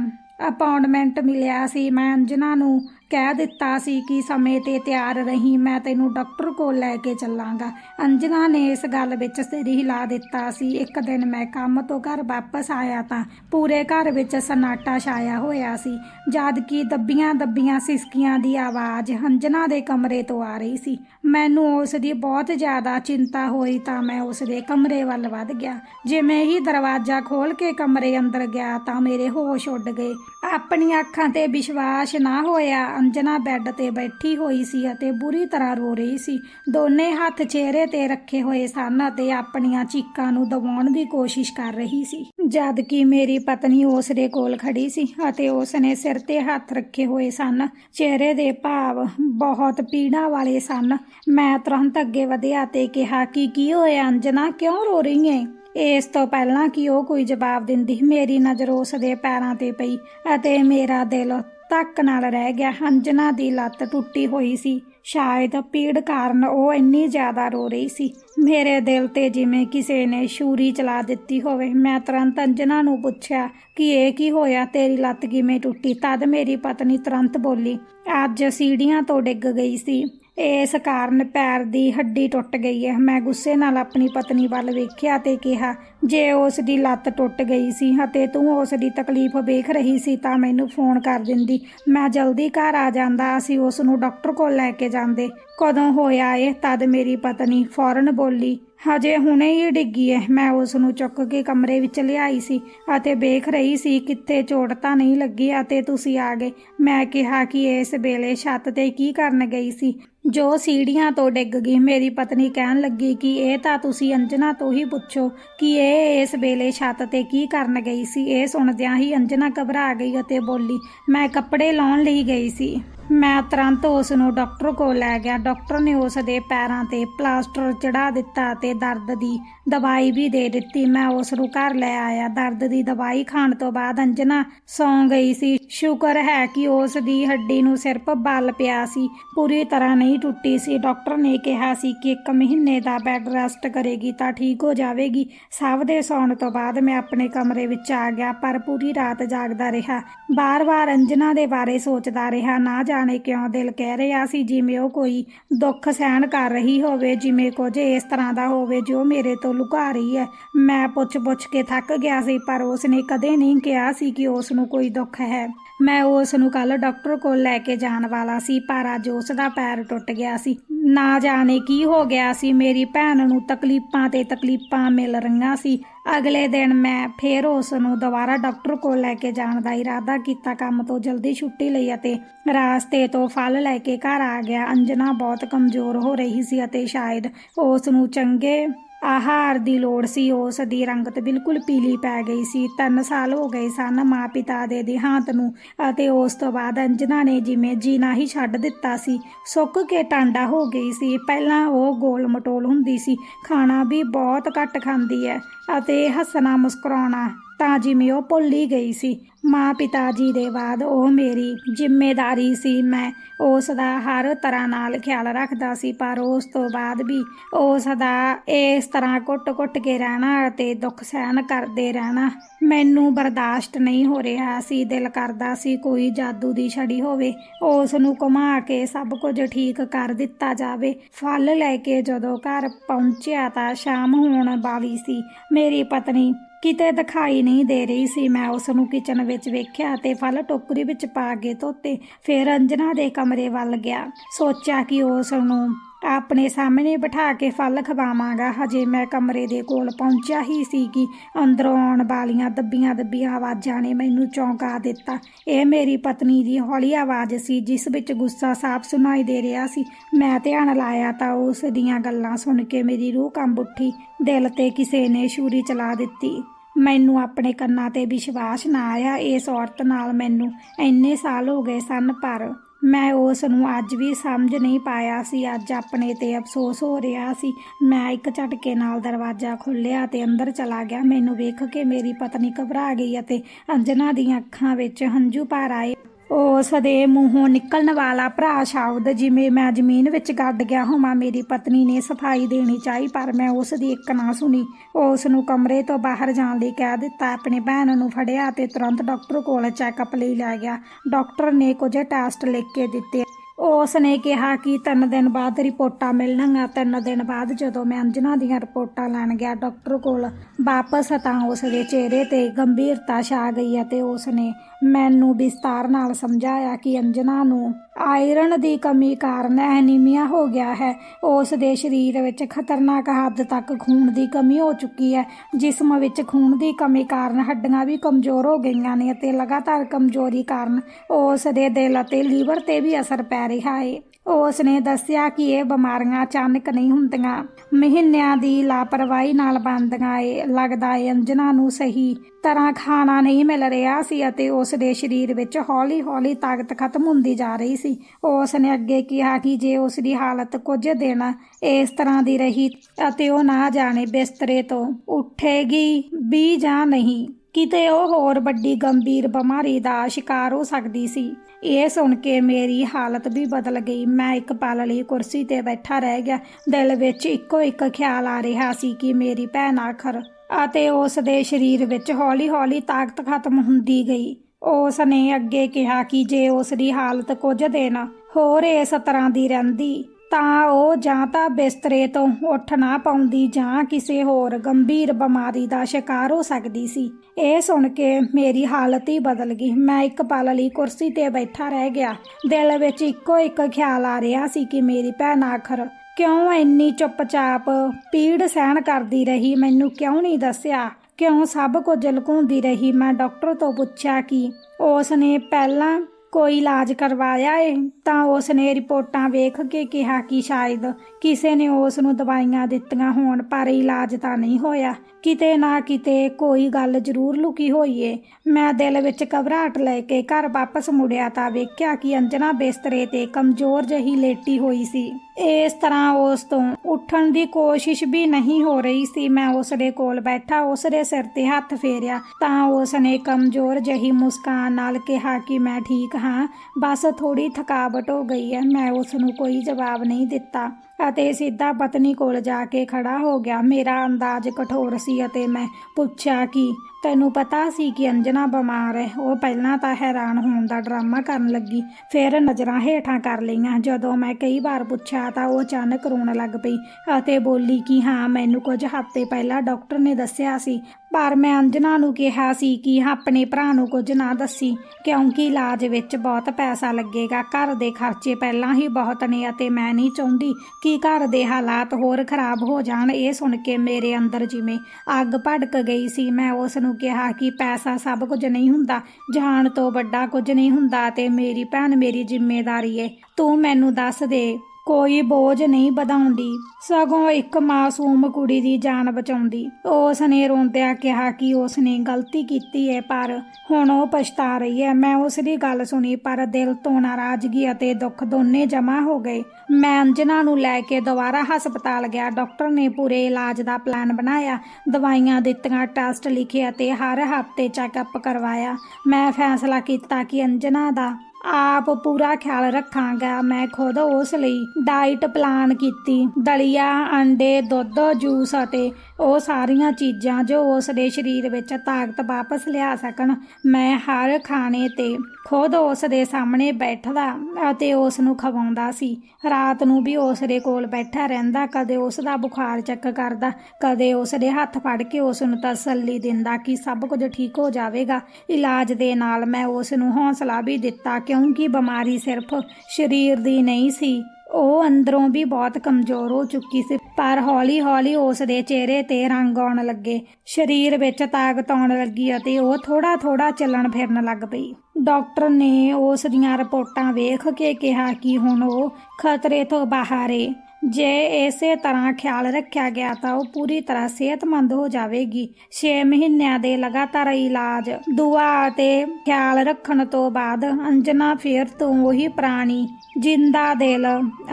ਅਪਾਇੰਟਮੈਂਟ ਮਿਲਿਆ ਸੀ। ਮੈਂ ਅੰਜਨਾ ਨੂੰ ਕਹਿ ਦਿੱਤਾ ਸੀ ਕਿ ਸਮੇਂ ਤੇ ਤਿਆਰ ਰਹੀ, ਮੈਂ ਤੈਨੂੰ ਡਾਕਟਰ ਕੋਲ ਲੈ ਕੇ ਚੱਲਾਂਗਾ। ਅੰਜਨਾ ਨੇ ਇਸ ਗੱਲ ਵਿੱਚ ਸਿਰ ਹਿਲਾ ਦਿੱਤਾ ਸੀ। ਇੱਕ ਦਿਨ ਮੈਂ ਕੰਮ ਤੋਂ ਘਰ ਵਾਪਸ ਆਇਆ ਤਾਂ ਪੂਰੇ ਘਰ ਵਿੱਚ ਸਨਾਟਾ ਛਾਇਆ ਹੋਇਆ ਸੀ, ਜਦ ਕਿ ਦੱਬੀਆਂ ਦੱਬੀਆਂ ਸਿਸਕੀਆਂ ਦੀ ਆਵਾਜ਼ ਅੰਜਨਾ ਦੇ ਕਮਰੇ ਤੋਂ ਆ ਰਹੀ ਸੀ। ਮੈਨੂੰ ਉਸ ਦੀ ਬਹੁਤ ਜ਼ਿਆਦਾ ਚਿੰਤਾ ਹੋਈ ਤਾਂ ਮੈਂ ਉਸ ਦੇ ਕਮਰੇ ਵੱਲ ਵੱਧ ਗਿਆ। ਜਿਵੇਂ ਹੀ ਦਰਵਾਜ਼ਾ ਖੋਲ ਕੇ ਕਮਰੇ ਅੰਦਰ ਗਿਆ ਤਾਂ ਮੇਰੇ ਹੋਸ਼ ਉੱਡ ਗਏ। ਆਪਣੀਆਂ ਅੱਖਾਂ ਤੇ ਵਿਸ਼ਵਾਸ ਨਾ ਹੋਇਆ, ਅੰਜਨਾ ਬੈੱਡ ਤੇ ਬੈਠੀ ਹੋਈ ਸੀ ਅਤੇ ਬੁਰੀ ਤਰ੍ਹਾਂ ਰੋ ਰਹੀ ਸੀ। ਦੋਨੇ ਹੱਥ ਚਿਹਰੇ ਤੇ ਰੱਖੇ ਹੋਏ ਸਨ ਅਤੇ ਆਪਣੀਆਂ ਚੀਕਾਂ ਨੂੰ ਦਬਾਉਣ ਦੀ ਕੋਸ਼ਿਸ਼ ਕਰ ਰਹੀ ਸੀ। ਜਦ ਕਿ ਮੇਰੀ ਪਤਨੀ ਉਸ ਦੇ ਕੋਲ ਖੜੀ ਸੀ ਅਤੇ ਉਸ ਨੇ ਸਿਰ ਤੇ ਹੱਥ ਰੱਖੇ ਹੋਏ ਸਨ। ਚਿਹਰੇ ਦੇ ਭਾਵ ਬਹੁਤ ਪੀੜਾ ਵਾਲੇ ਸਨ। ਮੈਂ ਤੁਰੰਤ ਅੱਗੇ ਵਧਿਆ ਤੇ ਕਿਹਾ, ਕਿ, ਕੀ ਹੋਇਆ? ਅੰਜਨਾ, ਕਿਉਂ ਰੋ ਰਹੀ ਹੈ ਇਸ ਤੋਂ ਪਹਿਲਾਂ ਕਿ ਉਹ ਕੋਈ ਜਵਾਬ ਦਿੰਦੀ, ਮੇਰੀ ਨਜ਼ਰ ਉਸ ਦੇ ਪੈਰਾਂ ਤੇ ਪਈ ਅਤੇ ਮੇਰਾ ਦਿਲ ਧੱਕ ਨਾਲ ਰਹਿ ਗਿਆ। ਅੰਜਨਾ ਦੀ ਲੱਤ ਟੁੱਟੀ ਹੋਈ ਸੀ। ਸ਼ਾਇਦ ਪੀੜ ਕਾਰਨ ਉਹ ਇੰਨੀ ਜ਼ਿਆਦਾ ਰੋ ਰਹੀ ਸੀ। ਮੇਰੇ ਦਿਲ ਤੇ ਜਿਵੇਂ ਕਿਸੇ ਨੇ ਛੁਰੀ ਚਲਾ ਦਿੱਤੀ ਹੋਵੇ, ਮੈਂ ਤੁਰੰਤ ਅੰਜਨਾ ਨੂੰ ਪੁੱਛਿਆ ਕਿ ਇਹ ਕੀ ਹੋਇਆ, ਤੇਰੀ ਲੱਤ ਕਿਵੇਂ ਟੁੱਟੀ? ਤਦ ਮੇਰੀ ਪਤਨੀ ਤੁਰੰਤ ਬੋਲੀ, ਅੱਜ ਸੀੜੀਆਂ ਤੋਂ ਡਿੱਗ ਗਈ ਸੀ। ਇਸ ਕਾਰਨ ਪੈਰ ਦੀ ਹੱਡੀ ਟੁੱਟ ਗਈ ਹੈ। ਮੈਂ ਗੁੱਸੇ ਨਾਲ ਆਪਣੀ ਪਤਨੀ ਵੱਲ ਵੇਖਿਆ ਤੇ ਕਿਹਾ, ਜੇ ਉਸ ਦੀ ਲੱਤ ਟੁੱਟ ਗਈ ਸੀ ਅਤੇ ਤੂੰ ਉਸ ਦੀ ਤਕਲੀਫ ਵੇਖ ਰਹੀ ਸੀ ਤਾਂ ਮੈਨੂੰ ਫੋਨ ਕਰ ਦਿੰਦੀ। ਮੈਂ ਜਲਦੀ ਘਰ ਆ ਜਾਂਦਾ। ਅਸੀਂ ਉਸ ਨੂੰ ਡਾਕਟਰ ਕੋਲ ਲੈ ਕੇ ਜਾਂਦੇ। ਕਦੋਂ ਹੋਇਆ ਇਹ ਤਦ ਮੇਰੀ ਪਤਨੀ ਫੌਰਨ ਬੋਲੀ, ਹਜੇ ਹੁਣੇ ਹੀ ਡਿੱਗੀ ਐ ਮੈਂ ਉਸ ਨੂੰ ਚੁੱਕ ਕੇ ਕਮਰੇ ਵਿੱਚ ਲਿਆਈ ਸੀ ਅਤੇ ਵੇਖ ਰਹੀ ਸੀ ਕਿੱਥੇ ਚੋਟ ਤਾਂ ਨਹੀਂ ਲੱਗੀ ਅਤੇ ਤੁਸੀਂ ਆ ਗਏ। ਮੈਂ ਕਿਹਾ ਕਿ ਇਸ ਵੇਲੇ ਛੱਤ ਤੇ ਕੀ ਕਰਨ ਗਈ ਸੀ? ਜੋ ਸੀੜੀਆਂ ਤੋਂ ਡਿੱਗ ਗਈ, ਮੇਰੀ ਪਤਨੀ ਕਹਿਣ ਲੱਗੀ ਕਿ ਇਹ ਤਾਂ ਤੁਸੀਂ ਅੰਜਨਾ ਤੋਂ ਹੀ ਪੁੱਛੋ ਕਿ ਇਹ ਇਸ ਵੇਲੇ ਛੱਤ ਤੇ ਕੀ ਕਰਨ ਗਈ ਸੀ। ਇਹ ਸੁਣਦਿਆਂ ਹੀ ਅੰਜਨਾ ਘਬਰਾ ਗਈ ਅਤੇ ਬੋਲੀ, ਮੈਂ ਕੱਪੜੇ ਲਾਉਣ ਲਈ ਗਈ ਸੀ। ਮੈਂ ਤੁਰੰਤ ਉਸ ਨੂੰ ਡਾਕਟਰ ਕੋਲ ਲੈ ਗਿਆ। ਡਾਕਟਰ ਨੇ ਉਸ ਦੇ ਪੈਰਾਂ ਤੇ ਪਲਾਸਟਰ ਚੜਾ ਦਿੱਤਾ ਤੇ ਦਰਦ ਦੀ ਦਵਾਈ ਵੀ ਦੇ ਦਿੱਤੀ। ਮੈਂ ਉਸ ਨੂੰ ਘਰ ਲੈ ਆਇਆ। ਦਰਦ ਦੀ ਦਵਾਈ ਖਾਣ ਤੋਂ ਬਾਅਦ ਅੰਜਨਾ ਸੌਂ ਗਈ ਸੀ। ਸ਼ੁਕਰ ਹੈ ਕਿ ਉਸ ਦੀ ਹੱਡੀ ਨੂੰ ਸਿਰਫ ਬਲ ਪਿਆ ਸੀ। ਪੂਰੀ ਤਰ੍ਹਾਂ ਨਹੀਂ ਨਹੀਂ ਟੁੱਟੀ ਸੀ। ਡਾਕਟਰ ਨੇ ਕਿਹਾ ਸੀ ਕਿ ਇੱਕ ਮਹੀਨੇ ਦਾ ਬੈੱਡ ਰੈਸਟ ਕਰੇਗੀ ਤਾਂ ਠੀਕ ਹੋ ਜਾਵੇਗੀ। ਸਭ ਦੇ ਸੌਣ ਤੋਂ ਬਾਅਦ ਮੈਂ ਆਪਣੇ ਕਮਰੇ ਵਿੱਚ ਆ ਗਿਆ, ਪਰ ਪੂਰੀ ਰਾਤ ਜਾਗਦਾ ਰਿਹਾ। ਬਾਰ-ਬਾਰ ਅੰਜਨਾ ਦੇ ਬਾਰੇ ਸੋਚਦਾ ਰਿਹਾ। ਨਾ ਜਾਣੇ ਕਿਉਂ ਦਿਲ ਕਹਿ ਰਿਹਾ ਸੀ, ਜਿਵੇਂ ਉਹ ਕੋਈ ਦੁੱਖ ਸਹਿਣ ਕਰ ਰਹੀ ਹੋਵੇ, ਜਿਵੇਂ ਕੁਝ ਇਸ ਤਰ੍ਹਾਂ ਦਾ ਹੋਵੇ ਜੋ ਮੇਰੇ ਤੋਂ ਲੁਕਾ ਰਹੀ ਹੈ। ਮੈਂ ਪੁੱਛ-ਪੁੱਛ ਕੇ ਥੱਕ ਗਿਆ ਸੀ, ਪਰ ਉਸ ਨੇ ਕਦੇ ਨਹੀਂ ਕਿਹਾ ਸੀ ਕਿ ਉਸ ਨੂੰ ਕੋਈ ਦੁੱਖ ਹੈ। ਮੈਂ ਉਸ ਨੂੰ ਕੱਲ ਡਾਕਟਰ ਕੋਲ ਲੈ ਕੇ ਜਾਣ ਵਾਲਾ ਸੀ, ਪਰ ਅੱਜ ਉਸ ਦਾ ਪੈਰ ਟੁੱਟ ਗਿਆ ਸੀ। ਨਾ ਜਾਣੇ ਕੀ ਹੋ ਗਿਆ ਸੀ। ਮੇਰੀ ਭੈਣ ਨੂੰ ਤਕਲੀਫਾਂ ਤੇ ਤਕਲੀਫਾਂ ਮਿਲ ਰਹੀਆਂ ਸੀ। ਅਗਲੇ ਦਿਨ ਮੈਂ ਫੇਰ ਉਸ ਨੂੰ ਦੁਬਾਰਾ ਡਾਕਟਰ ਕੋਲ ਲੈ ਕੇ ਜਾਣ ਦਾ ਇਰਾਦਾ ਕੀਤਾ। ਕੰਮ ਤੋਂ ਜਲਦੀ ਛੁੱਟੀ ਲਈ ਅਤੇ ਰਾਸਤੇ ਤੋਂ ਫਲ ਲੈ ਕੇ ਘਰ ਆ ਗਿਆ। ਅੰਜਨਾ ਬਹੁਤ ਕਮਜ਼ੋਰ ਹੋ ਰਹੀ ਸੀ ਅਤੇ ਸ਼ਾਇਦ ਉਸ ਨੂੰ ਚੰਗੇ ਆਹਾਰ ਦੀ ਲੋੜ ਸੀ, ਉਸ ਦੀ ਰੰਗਤ ਬਿਲਕੁਲ ਪੀਲੀ ਪੈ ਗਈ ਸੀ। 3 ਸਾਲ ਹੋ ਗਏ ਸਨ ਮਾਂ ਪਿਤਾ ਦੇ ਦੇਹਾਂਤ ਨੂੰ ਅਤੇ ਉਸ ਤੋਂ ਬਾਅਦ ਅੰਜਨਾ ਨੇ ਜਿਵੇਂ ਜੀਣਾ ਹੀ ਛੱਡ ਦਿੱਤਾ ਸੀ, ਸੁੱਕ ਕੇ ਟਾਂਡਾ ਹੋ ਗਈ ਸੀ। ਪਹਿਲਾਂ ਉਹ ਗੋਲ ਮਟੋਲ ਹੁੰਦੀ ਸੀ, ਖਾਣਾ ਵੀ ਬਹੁਤ ਘੱਟ ਖਾਂਦੀ ਹੈ ਅਤੇ ਹੱਸਣਾ ਮੁਸਕਰਾਉਣਾ। ਤਾਂ ਜਿਵੇਂ ਉਹ ਭੁੱਲ ਹੀ ਗਈ ਸੀ। ਮਾਂ ਪਿਤਾ ਜੀ ਦੇ ਬਾਅਦ ਉਹ ਮੇਰੀ ਜ਼ਿੰਮੇਵਾਰੀ ਸੀ। ਮੈਂ ਉਸ ਦਾ ਹਰ ਤਰ੍ਹਾਂ ਨਾਲ ਖਿਆਲ ਰੱਖਦਾ ਸੀ, ਪਰ ਉਸ ਤੋਂ ਬਾਅਦ ਵੀ ਉਸ ਦਾ ਇਸ ਤਰ੍ਹਾਂ ਕੁੱਟ-ਕੁੱਟ ਕੇ ਰਹਿਣਾ ਅਤੇ ਦੁੱਖ ਸਹਿਣ ਕਰਦੇ ਰਹਿਣਾ ਮੈਨੂੰ ਬਰਦਾਸ਼ਤ ਨਹੀਂ ਹੋ ਰਿਹਾ ਸੀ। ਦਿਲ ਕਰਦਾ ਸੀ ਕੋਈ ਜਾਦੂ ਦੀ ਛੜੀ ਹੋਵੇ, ਉਸ ਨੂੰ ਘੁਮਾ ਕੇ ਸਭ ਕੁਝ ਠੀਕ ਕਰ ਦਿੱਤਾ ਜਾਵੇ। ਫਲ ਲੈ ਕੇ ਜਦੋਂ ਘਰ ਪਹੁੰਚਿਆ ਤਾਂ ਸ਼ਾਮ ਹੋਣ ਵਾਲੀ ਸੀ। ਮੇਰੀ ਪਤਨੀ ਕਿਤੇ ਦਿਖਾਈ ਨਹੀਂ ਦੇ ਰਹੀ ਸੀ। ਮੈਂ ਉਸ ਨੂੰ ਕਿਚਨ ਵਿੱਚ ਵੇਖਿਆ ਤੇ ਫਲ ਟੋਕਰੀ ਵਿੱਚ ਪਾ ਕੇ ਧੋਤੇ। ਫਿਰ ਅੰਜਨਾ ਦੇ ਕਮਰੇ ਵੱਲ ਗਿਆ। ਸੋਚਿਆ ਕਿ ਉਸ ਨੂੰ ਆਪਣੇ ਸਾਹਮਣੇ ਬਿਠਾ ਕੇ ਫਲ ਖਵਾਵਾਂਗਾ। ਹਜੇ ਮੈਂ ਕਮਰੇ ਦੇ ਕੋਲ ਪਹੁੰਚਿਆ ਹੀ ਸੀ ਕਿ ਅੰਦਰੋਂ ਆਉਣ ਵਾਲੀਆਂ ਦੱਬੀਆਂ ਦੱਬੀਆਂ ਆਵਾਜ਼ਾਂ ਨੇ ਮੈਨੂੰ ਚੌਂਕਾ ਦਿੱਤਾ। ਇਹ ਮੇਰੀ ਪਤਨੀ ਦੀ ਹੌਲੀ ਆਵਾਜ਼ ਸੀ, ਜਿਸ ਵਿੱਚ ਗੁੱਸਾ ਸਾਫ਼ ਸੁਣਾਈ ਦੇ ਰਿਹਾ ਸੀ। ਮੈਂ ਧਿਆਨ ਲਾਇਆ ਤਾਂ ਉਸ ਦੀਆਂ ਗੱਲਾਂ ਸੁਣ ਕੇ ਮੇਰੀ ਰੂਹ ਕੰਬ ਉੱਠੀ, ਦਿਲ ਤੇ ਕਿਸੇ ਨੇ ਛੁਰੀ ਚਲਾ ਦਿੱਤੀ। ਮੈਨੂੰ ਆਪਣੇ ਕੰਨਾਂ ਤੇ ਵਿਸ਼ਵਾਸ ਨਾ ਆਇਆ, ਇਸ ਔਰਤ ਨਾਲ ਮੈਨੂੰ ਇੰਨੇ ਸਾਲ ਹੋ ਗਏ ਸਨ, ਪਰ ਮੈਂ ਉਸ ਨੂੰ ਅੱਜ ਵੀ ਸਮਝ ਨਹੀਂ ਪਾਇਆ ਸੀ। ਅੱਜ ਆਪਣੇ ਤੇ ਅਫਸੋਸ ਹੋ ਰਿਹਾ ਸੀ। ਮੈਂ ਇੱਕ ਝਟਕੇ ਨਾਲ ਦਰਵਾਜ਼ਾ ਖੋਲ੍ਹਿਆ ਤੇ ਅੰਦਰ ਚਲਾ ਗਿਆ। ਮੈਨੂੰ ਵੇਖ ਕੇ ਮੇਰੀ ਪਤਨੀ ਘਬਰਾ ਗਈ ਅਤੇ ਅੰਜਨਾ ਦੀਆਂ ਅੱਖਾਂ ਵਿੱਚ ਹੰਝੂ ਭਰ ਆਏ। ਉਸ ਦੇ ਮੂੰਹੋਂ ਨਿਕਲਣ ਵਾਲਾ ਭਰਾ ਸ਼ਬਦ ਜਿਵੇਂ ਮੈਂ ਜ਼ਮੀਨ ਵਿੱਚ ਗੱਡ ਗਿਆ ਹੋਵਾਂ, ਮੇਰੀ ਪਤਨੀ ਨੇ ਸਫ਼ਾਈ ਦੇਣੀ ਚਾਹੀ, ਪਰ ਮੈਂ ਉਸ ਦੀ ਇੱਕ ਨਾ ਸੁਣੀ। ਉਸ ਨੂੰ ਕਮਰੇ ਤੋਂ ਬਾਹਰ ਜਾਣ ਲਈ ਕਹਿ ਦਿੱਤਾ, ਆਪਣੀ ਭੈਣ ਨੂੰ ਫੜਿਆ ਤੇ ਤੁਰੰਤ ਡਾਕਟਰ ਕੋਲ ਚੈੱਕਅਪ ਲਈ ਲੈ ਗਿਆ। ਡਾਕਟਰ ਨੇ ਕੁਝ ਟੈਸਟ ਲਿਖ ਕੇ ਦਿੱਤੇ। ਉਸ ਨੇ ਕਿਹਾ ਕਿ ਤਿੰਨ ਦਿਨ ਬਾਅਦ ਰਿਪੋਰਟਾਂ ਮਿਲਣਗੀਆਂ। ਤਿੰਨ ਦਿਨ ਬਾਅਦ ਜਦੋਂ ਮੈਂ ਅੰਜਨਾ ਦੀਆਂ ਰਿਪੋਰਟਾਂ ਲੈਣ ਗਿਆ, ਡਾਕਟਰ ਕੋਲ ਵਾਪਸ ਤਾਂ ਉਸ ਦੇ ਚਿਹਰੇ ਤੇ ਗੰਭੀਰਤਾ ਛਾ ਗਈ ਅਤੇ ਉਸ ਨੇ ਮੈਨੂੰ ਵਿਸਤਾਰ ਨਾਲ ਸਮਝਾਇਆ ਕਿ ਅੰਜਨਾ ਨੂੰ ਆਇਰਨ ਦੀ ਕਮੀ ਕਾਰਨ ਐਨੀਮੀਆ ਹੋ ਗਿਆ ਹੈ। ਉਸ ਦੇ ਸਰੀਰ ਵਿੱਚ ਖਤਰਨਾਕ ਹੱਦ ਤੱਕ ਖੂਨ ਦੀ ਕਮੀ ਹੋ ਚੁੱਕੀ ਹੈ, ਜਿਸਮ ਵਿੱਚ ਖੂਨ ਦੀ ਕਮੀ ਕਾਰਨ ਹੱਡੀਆਂ ਵੀ ਕਮਜ਼ੋਰ ਹੋ ਗਈਆਂ ਨੇ ਅਤੇ ਲਗਾਤਾਰ ਕਮਜ਼ੋਰੀ ਕਾਰਨ ਉਸ ਦੇ ਦਿਲ ਅਤੇ ਲੀਵਰ ਤੇ ਵੀ ਅਸਰ ਪੈ ਰਿਹਾ ਹੈ ਉਸ ਨੇ ਦੱਸਿਆ ਕਿ ਇਹ ਬਿਮਾਰੀਆਂ ਅਚਾਨਕ ਨਹੀਂ ਹੁੰਦੀਆਂ। ਮਹੀਨਿਆਂ ਦੀ ਲਾਪਰਵਾਹੀ ਨਾਲ ਬਣਦੀਆਂ ਏ, ਲੱਗਦਾ ਏ ਅੰਜਨਾ ਨੂੰ ਸਹੀ ਤਰ੍ਹਾਂ ਖਾਣਾ ਨਹੀਂ ਮਿਲ ਰਿਹਾ ਸੀ ਅਤੇ ਉਸ ਦੇ ਸਰੀਰ ਵਿੱਚ ਹੌਲੀ-ਹੌਲੀ ਤਾਕਤ ਖਤਮ ਹੁੰਦੀ ਜਾ ਰਹੀ ਸੀ। ਉਸ ਨੇ ਅੱਗੇ ਕਿਹਾ ਕਿ ਜੇ ਉਸ ਦੀ ਹਾਲਤ ਕੁਝ ਦਿਨ ਇਸ ਤਰ੍ਹਾਂ ਦੀ ਰਹੀ ਅਤੇ ਉਹ ਨਾ ਜਾਣੇ ਬਿਸਤਰੇ ਤੋਂ ਉੱਠੇਗੀ ਵੀ ਜਾਂ ਨਹੀਂ, ਕਿਤੇ ਉਹ ਹੋਰ ਵੱਡੀ ਗੰਭੀਰ ਬਿਮਾਰੀ ਦਾ ਸ਼ਿਕਾਰ ਹੋ ਸਕਦੀ ਸੀ। ਇਹ ਸੁਣ ਕੇ ਮੇਰੀ ਹਾਲਤ ਵੀ ਬਦਲ ਗਈ। ਮੈਂ ਇੱਕ ਪਲ ਲਈ ਕੁਰਸੀ ਤੇ ਬੈਠਾ ਰਹਿ ਗਿਆ। ਦਿਲ ਵਿੱਚ ਇੱਕੋ ਇੱਕ ਖਿਆਲ ਆ ਰਿਹਾ ਸੀ ਕਿ ਮੇਰੀ ਭੈਣ ਆਖਰ ਅਤੇ ਉਸ ਦੇ ਸਰੀਰ ਵਿੱਚ ਹੌਲੀ-ਹੌਲੀ ਤਾਕਤ ਖਤਮ ਹੁੰਦੀ ਗਈ। ਉਸ ਨੇ ਅੱਗੇ ਕਿਹਾ ਕਿ ਜੇ ਉਸ ਦੀ ਹਾਲਤ ਕੁਝ ਦਿਨ ਹੋਰ ਇਸ ਤਰ੍ਹਾਂ ਦੀ ਰਹਿੰਦੀ। ਤਾਂ ਉਹ ਜਾਂ ਤਾਂ ਬਿਸਤਰੇ ਤੋਂ ਉੱਠ ਨਾ ਪਾਉਂਦੀ ਜਾਂ ਕਿਸੇ ਹੋਰ ਗੰਭੀਰ ਬਿਮਾਰੀ ਦਾ ਸ਼ਿਕਾਰ ਹੋ ਸਕਦੀ ਸੀ। ਇਹ ਸੁਣ ਕੇ ਮੇਰੀ ਹਾਲਤ ਹੀ ਬਦਲ ਗਈ। ਮੈਂ ਇੱਕ ਪਲ ਲਈ ਕੁਰਸੀ ਤੇ ਬੈਠਾ ਰਹਿ ਗਿਆ। ਦਿਲ ਵਿੱਚ ਇੱਕੋ ਇੱਕ ਖਿਆਲ ਆ ਰਿਹਾ ਸੀ ਕਿ ਮੇਰੀ ਭੈਣ ਆਖਰ ਕਿਉਂ ਇੰਨੀ ਚੁੱਪਚਾਪ ਪੀੜ ਸਹਿਣ ਕਰਦੀ ਰਹੀ, ਮੈਨੂੰ ਕਿਉਂ ਨਹੀਂ ਦੱਸਿਆ? ਕਿਉਂ ਸਭ ਕੁਝ ਲੁਕਾਉਂਦੀ ਰਹੀ? ਮੈਂ ਡਾਕਟਰ ਤੋਂ ਪੁੱਛਿਆ ਕਿ ਉਸ ਨੇ ਪਹਿਲਾਂ ਕੋਈ ਇਲਾਜ ਕਰਵਾਇਆ ਏ, ਤਾਂ ਉਸ ਨੇ ਰਿਪੋਰਟਾਂ ਵੇਖ ਕੇ ਕਿਹਾ ਕਿ ਸ਼ਾਇਦ ਕਿਸੇ ਨੇ ਉਸ ਨੂੰ ਦਵਾਈਆਂ ਦਿੱਤੀਆਂ ਹੋਣ, ਪਰ ਇਲਾਜ ਤਾਂ ਨਹੀਂ ਹੋਇਆ। ਕਿਤੇ ਨਾ ਕਿਤੇ ਕੋਈ ਗੱਲ ਜ਼ਰੂਰ ਲੁਕੀ ਹੋਈ ਏ। ਮੈਂ ਦਿਲ ਵਿੱਚ ਘਬਰਾਹਟ ਲੈ ਕੇ ਘਰ ਵਾਪਸ ਮੁੜਿਆ ਤਾਂ ਵੇਖਿਆ ਕਿ ਅੰਜਨਾ ਬਿਸਤਰੇ ਤੇ ਕਮਜ਼ੋਰ ਜਹੀ ਲੇਟੀ ਹੋਈ ਸੀ। ਇਸ ਤਰ੍ਹਾਂ ਉਸ ਤੋਂ ਉੱਠਣ ਦੀ ਕੋਸ਼ਿਸ਼ ਵੀ ਨਹੀਂ ਹੋ ਰਹੀ ਸੀ। ਮੈਂ ਉਸ ਦੇ ਕੋਲ ਬੈਠਾ ਉਸ ਦੇ ਸਿਰ ਤੇ ਹੱਥ ਫੇਰਿਆ ਤਾਂ ਉਸ ਨੇ ਕਮਜ਼ੋਰ ਜਹੀ ਮੁਸਕਾਨ ਨਾਲ ਕਿਹਾ ਕਿ ਮੈਂ ਠੀਕ ਹਾਂ, ਬਸ ਥੋੜੀ ਥਕਾਵਟ ਹੋ ਗਈ ਹੈ, ਮੈਂ ਉਸ ਨੂੰ ਕੋਈ ਜਵਾਬ ਨਹੀਂ ਦਿੱਤਾ। ਅਤੇ ਸਿੱਧਾ ਪਤਨੀ ਕੋਲ ਜਾ ਕੇ ਖੜਾ ਹੋ ਗਿਆ। ਮੇਰਾ ਅੰਦਾਜ਼ ਕਠੋਰ ਸੀ ਅਤੇ ਮੈਂ ਪੁੱਛਿਆ ਕਿ, ਤੈਨੂੰ ਪਤਾ ਸੀ ਕਿ ਅੰਜਨਾ ਬਿਮਾਰ ਹੈ? ਉਹ ਪਹਿਲਾਂ ਤਾਂ ਹੈਰਾਨ ਹੋਣ ਦਾ ਡਰਾਮਾ ਕਰਨ ਲੱਗੀ। ਫਿਰ ਨਜ਼ਰਾਂ ਹੇਠਾਂ ਕਰ ਲਈਆਂ। ਜਦੋਂ ਮੈਂ ਕਈ ਵਾਰ ਪੁੱਛਿਆ ਤਾਂ ਉਹ ਅਚਾਨਕ ਰੋਣ ਲੱਗ ਪਈ ਅਤੇ ਬੋਲੀ ਕਿ, ਹਾਂ, ਮੈਨੂੰ ਕੁਝ ਹਫ਼ਤੇ ਪਹਿਲਾਂ ਡਾਕਟਰ ਨੇ ਦੱਸਿਆ ਸੀ ਪਰ ਮੈਂ ਅੰਜਨਾ ਨੂੰ ਕਿਹਾ ਸੀ ਕਿ ਆਪਣੇ ਭਰਾ ਨੂੰ ਕੁਝ ਨਾ ਦੱਸੀ, ਕਿਉਂਕਿ ਇਲਾਜ ਵਿੱਚ ਬਹੁਤ ਪੈਸਾ ਲੱਗੇਗਾ। ਘਰ ਦੇ ਖਰਚੇ ਪਹਿਲਾਂ ਹੀ ਬਹੁਤ ਨੇ ਅਤੇ ਮੈਂ ਨਹੀਂ ਚਾਹੁੰਦੀ ਕਿ ਘਰ ਦੇ ਹਾਲਾਤ ਹੋਰ ਖਰਾਬ ਹੋ ਜਾਣ। ਇਹ ਸੁਣ ਕੇ ਮੇਰੇ ਅੰਦਰ ਜਿਵੇਂ ਅੱਗ ਭੜਕ ਗਈ ਸੀ, ਮੈਂ ਉਸ ਨੂੰ ਕਿਹਾ ਕਿ ਪੈਸਾ ਸਭ ਕੁਝ ਨਹੀਂ ਹੁੰਦਾ, ਜਾਣ ਤੋਂ ਵੱਡਾ ਕੁਝ ਨਹੀਂ ਹੁੰਦਾ ਤੇ ਮੇਰੀ ਭੈਣ ਮੇਰੀ ਜ਼ਿੰਮੇਵਾਰੀ ਏ। ਤੂੰ ਮੈਨੂੰ ਦੱਸ ਦੇ। ਕੋਈ ਬੋਝ ਨਹੀਂ ਵਧਾਉਂਦੀ, ਸਗੋਂ ਇੱਕ ਮਾਸੂਮ ਕੁੜੀ ਦੀ ਜਾਨ ਬਚਾਉਂਦੀ। ਉਸ ਨੇ ਰੋਂਦਿਆਂ ਕਿਹਾ ਕਿ ਉਸ ਨੇ ਗਲਤੀ ਕੀਤੀ ਹੈ ਪਰ ਹੁਣ ਉਹ ਪਛਤਾ ਰਹੀ ਹੈ ਮੈਂ ਉਸ ਦੀ ਗੱਲ ਸੁਣੀ, ਪਰ ਦਿਲ ਤੋਂ ਨਾਰਾਜ਼ਗੀ ਅਤੇ ਦੁੱਖ ਦੋਨੇ ਜਮ੍ਹਾਂ ਹੋ ਗਏ। ਮੈਂ ਅੰਜਨਾ ਨੂੰ ਲੈ ਕੇ ਦੁਬਾਰਾ ਹਸਪਤਾਲ ਗਿਆ। ਡਾਕਟਰ ਨੇ ਪੂਰੇ ਇਲਾਜ ਦਾ ਪਲਾਨ ਬਣਾਇਆ। ਦਵਾਈਆਂ ਦਿੱਤੀਆਂ, ਟੈਸਟ ਲਿਖੇ ਅਤੇ ਹਰ ਹਫ਼ਤੇ ਚੈੱਕਅਪ ਕਰਵਾਇਆ। ਮੈਂ ਫੈਸਲਾ ਕੀਤਾ ਕਿ ਅੰਜਨਾ ਦਾ ਆਪ ਪੂਰਾ ਖਿਆਲ ਰੱਖਾਂਗਾ ਮੈਂ ਖੁਦ ਉਸ ਲਈ ਡਾਈਟ ਪਲਾਨ ਕੀਤੀ। ਦਲੀਆ, ਅੰਡੇ, ਦੁੱਧ, ਜੂਸ ਅਤੇ ਉਹ ਸਾਰੀਆਂ ਚੀਜ਼ਾਂ ਜੋ ਉਸ ਦੇ ਸਰੀਰ ਵਿੱਚ ਤਾਕਤ ਵਾਪਸ ਲਿਆ ਸਕਣ, ਮੈਂ ਹਰ ਖਾਣੇ ਤੇ ਖੁਦ ਉਸ ਦੇ ਸਾਹਮਣੇ ਬੈਠਦਾ ਅਤੇ ਉਸ ਨੂੰ ਖਵਾਉਂਦਾ ਸੀ। ਰਾਤ ਨੂੰ ਵੀ ਉਸ ਦੇ ਕੋਲ ਬੈਠਾ ਰਹਿੰਦਾ, ਕਦੇ ਉਸ ਦਾ ਬੁਖਾਰ ਚੈੱਕ ਕਰਦਾ, ਕਦੇ ਉਸ ਦੇ ਹੱਥ ਫੜ ਕੇ ਉਸ ਨੂੰ ਤਸੱਲੀ ਦਿੰਦਾ ਕਿ ਸਭ ਕੁਝ ਠੀਕ ਹੋ ਜਾਵੇਗਾ। ਇਲਾਜ ਦੇ ਨਾਲ ਮੈਂ ਉਸ ਨੂੰ ਹੌਸਲਾ ਵੀ ਦਿੱਤਾ, ਕਿਉਂਕਿ ਬਿਮਾਰੀ ਸਿਰਫ ਸਰੀਰ ਦੀ ਨਹੀਂ ਸੀ ਉਹ ਅੰਦਰੋਂ ਵੀ ਬਹੁਤ ਕਮਜ਼ੋਰ ਹੋ ਚੁੱਕੀ ਸੀ, ਪਰ ਹੌਲੀ-ਹੌਲੀ ਉਸ ਦੇ ਚਿਹਰੇ ਤੇ ਰੰਗ ਆਉਣ ਲੱਗੇ। ਸਰੀਰ ਵਿੱਚ ਤਾਕਤ ਆਉਣ ਲੱਗੀ ਅਤੇ ਉਹ ਥੋੜਾ-ਥੋੜਾ ਚੱਲਣ ਫਿਰਨ ਲੱਗ ਪਈ। ਡਾਕਟਰ ਨੇ ਉਸ ਦੀਆਂ ਰਿਪੋਰਟਾਂ ਵੇਖ ਕੇ ਕਿਹਾ ਕਿ ਹੁਣ ਉਹ ਖਤਰੇ ਤੋਂ ਬਾਹਰ ਏ। ਜੇ ਇਸੇ ਤਰ੍ਹਾਂ ਖਿਆਲ ਰੱਖਿਆ ਗਿਆ ਤਾਂ ਉਹ ਪੂਰੀ ਤਰ੍ਹਾਂ ਸਿਹਤਮੰਦ ਹੋ ਜਾਵੇਗੀ। 6 ਮਹੀਨਿਆਂ ਦੇ ਲਗਾਤਾਰ ਇਲਾਜ, ਦੁਆ ਅਤੇ ਖਿਆਲ ਰੱਖਣ ਤੋਂ ਬਾਅਦ ਅੰਜਨਾ ਫੇਰ ਤੋਂ ਉਹੀ ਪ੍ਰਾਣੀ, ਜਿੰਦਾ ਦਿਲ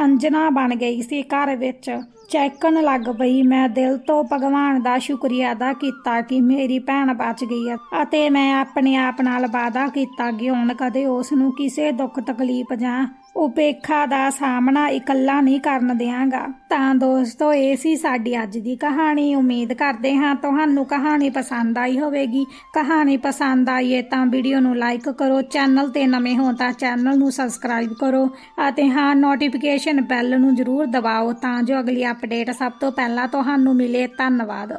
ਅੰਜਨਾ ਬਣ ਗਈ ਸੀ ਘਰ ਵਿੱਚ। ਚੈਕਣ ਲੱਗ ਪਈ, ਮੈਂ ਦਿਲ ਤੋਂ ਭਗਵਾਨ ਦਾ ਸ਼ੁਕਰੀਆ ਅਦਾ ਕੀਤਾ ਕਿ ਮੇਰੀ ਭੈਣ ਬਚ ਗਈ ਹੈ ਅਤੇ ਮੈਂ ਆਪਣੇ ਆਪ ਨਾਲ ਵਾਅਦਾ ਕੀਤਾ ਕਿ ਹੁਣ ਕਦੇ ਉਸ ਨੂੰ ਕਿਸੇ ਦੁੱਖ ਤਕਲੀਫ ਜਾਂ ਉਪੇਖਾ ਦਾ ਸਾਹਮਣਾ ਇਕੱਲਾ ਨਹੀਂ ਕਰਨ ਦਿਆਂਗਾ। ਤਾਂ ਦੋਸਤੋ, ਇਹ ਸੀ ਸਾਡੀ ਅੱਜ ਦੀ ਕਹਾਣੀ। ਉਮੀਦ ਕਰਦੇ ਹਾਂ ਤੁਹਾਨੂੰ ਕਹਾਣੀ ਪਸੰਦ ਆਈ ਹੋਵੇਗੀ। ਕਹਾਣੀ ਪਸੰਦ ਆਈ ਹੈ ਤਾਂ ਵੀਡੀਓ ਨੂੰ ਲਾਈਕ ਕਰੋ, ਚੈਨਲ ਤੇ ਨਵੇਂ ਹੋ ਤਾਂ ਚੈਨਲ ਨੂੰ ਸਬਸਕ੍ਰਾਈਬ ਕਰੋ ਅਤੇ ਹਾਂ, ਨੋਟੀਫਿਕੇਸ਼ਨ ਬੈਲ ਨੂੰ ਜ਼ਰੂਰ ਦਬਾਓ ਤਾਂ ਜੋ ਅਗਲੀ ਅਪਡੇਟ ਸਭ ਤੋਂ ਪਹਿਲਾਂ ਤੁਹਾਨੂੰ ਮਿਲੇ। ਧੰਨਵਾਦ।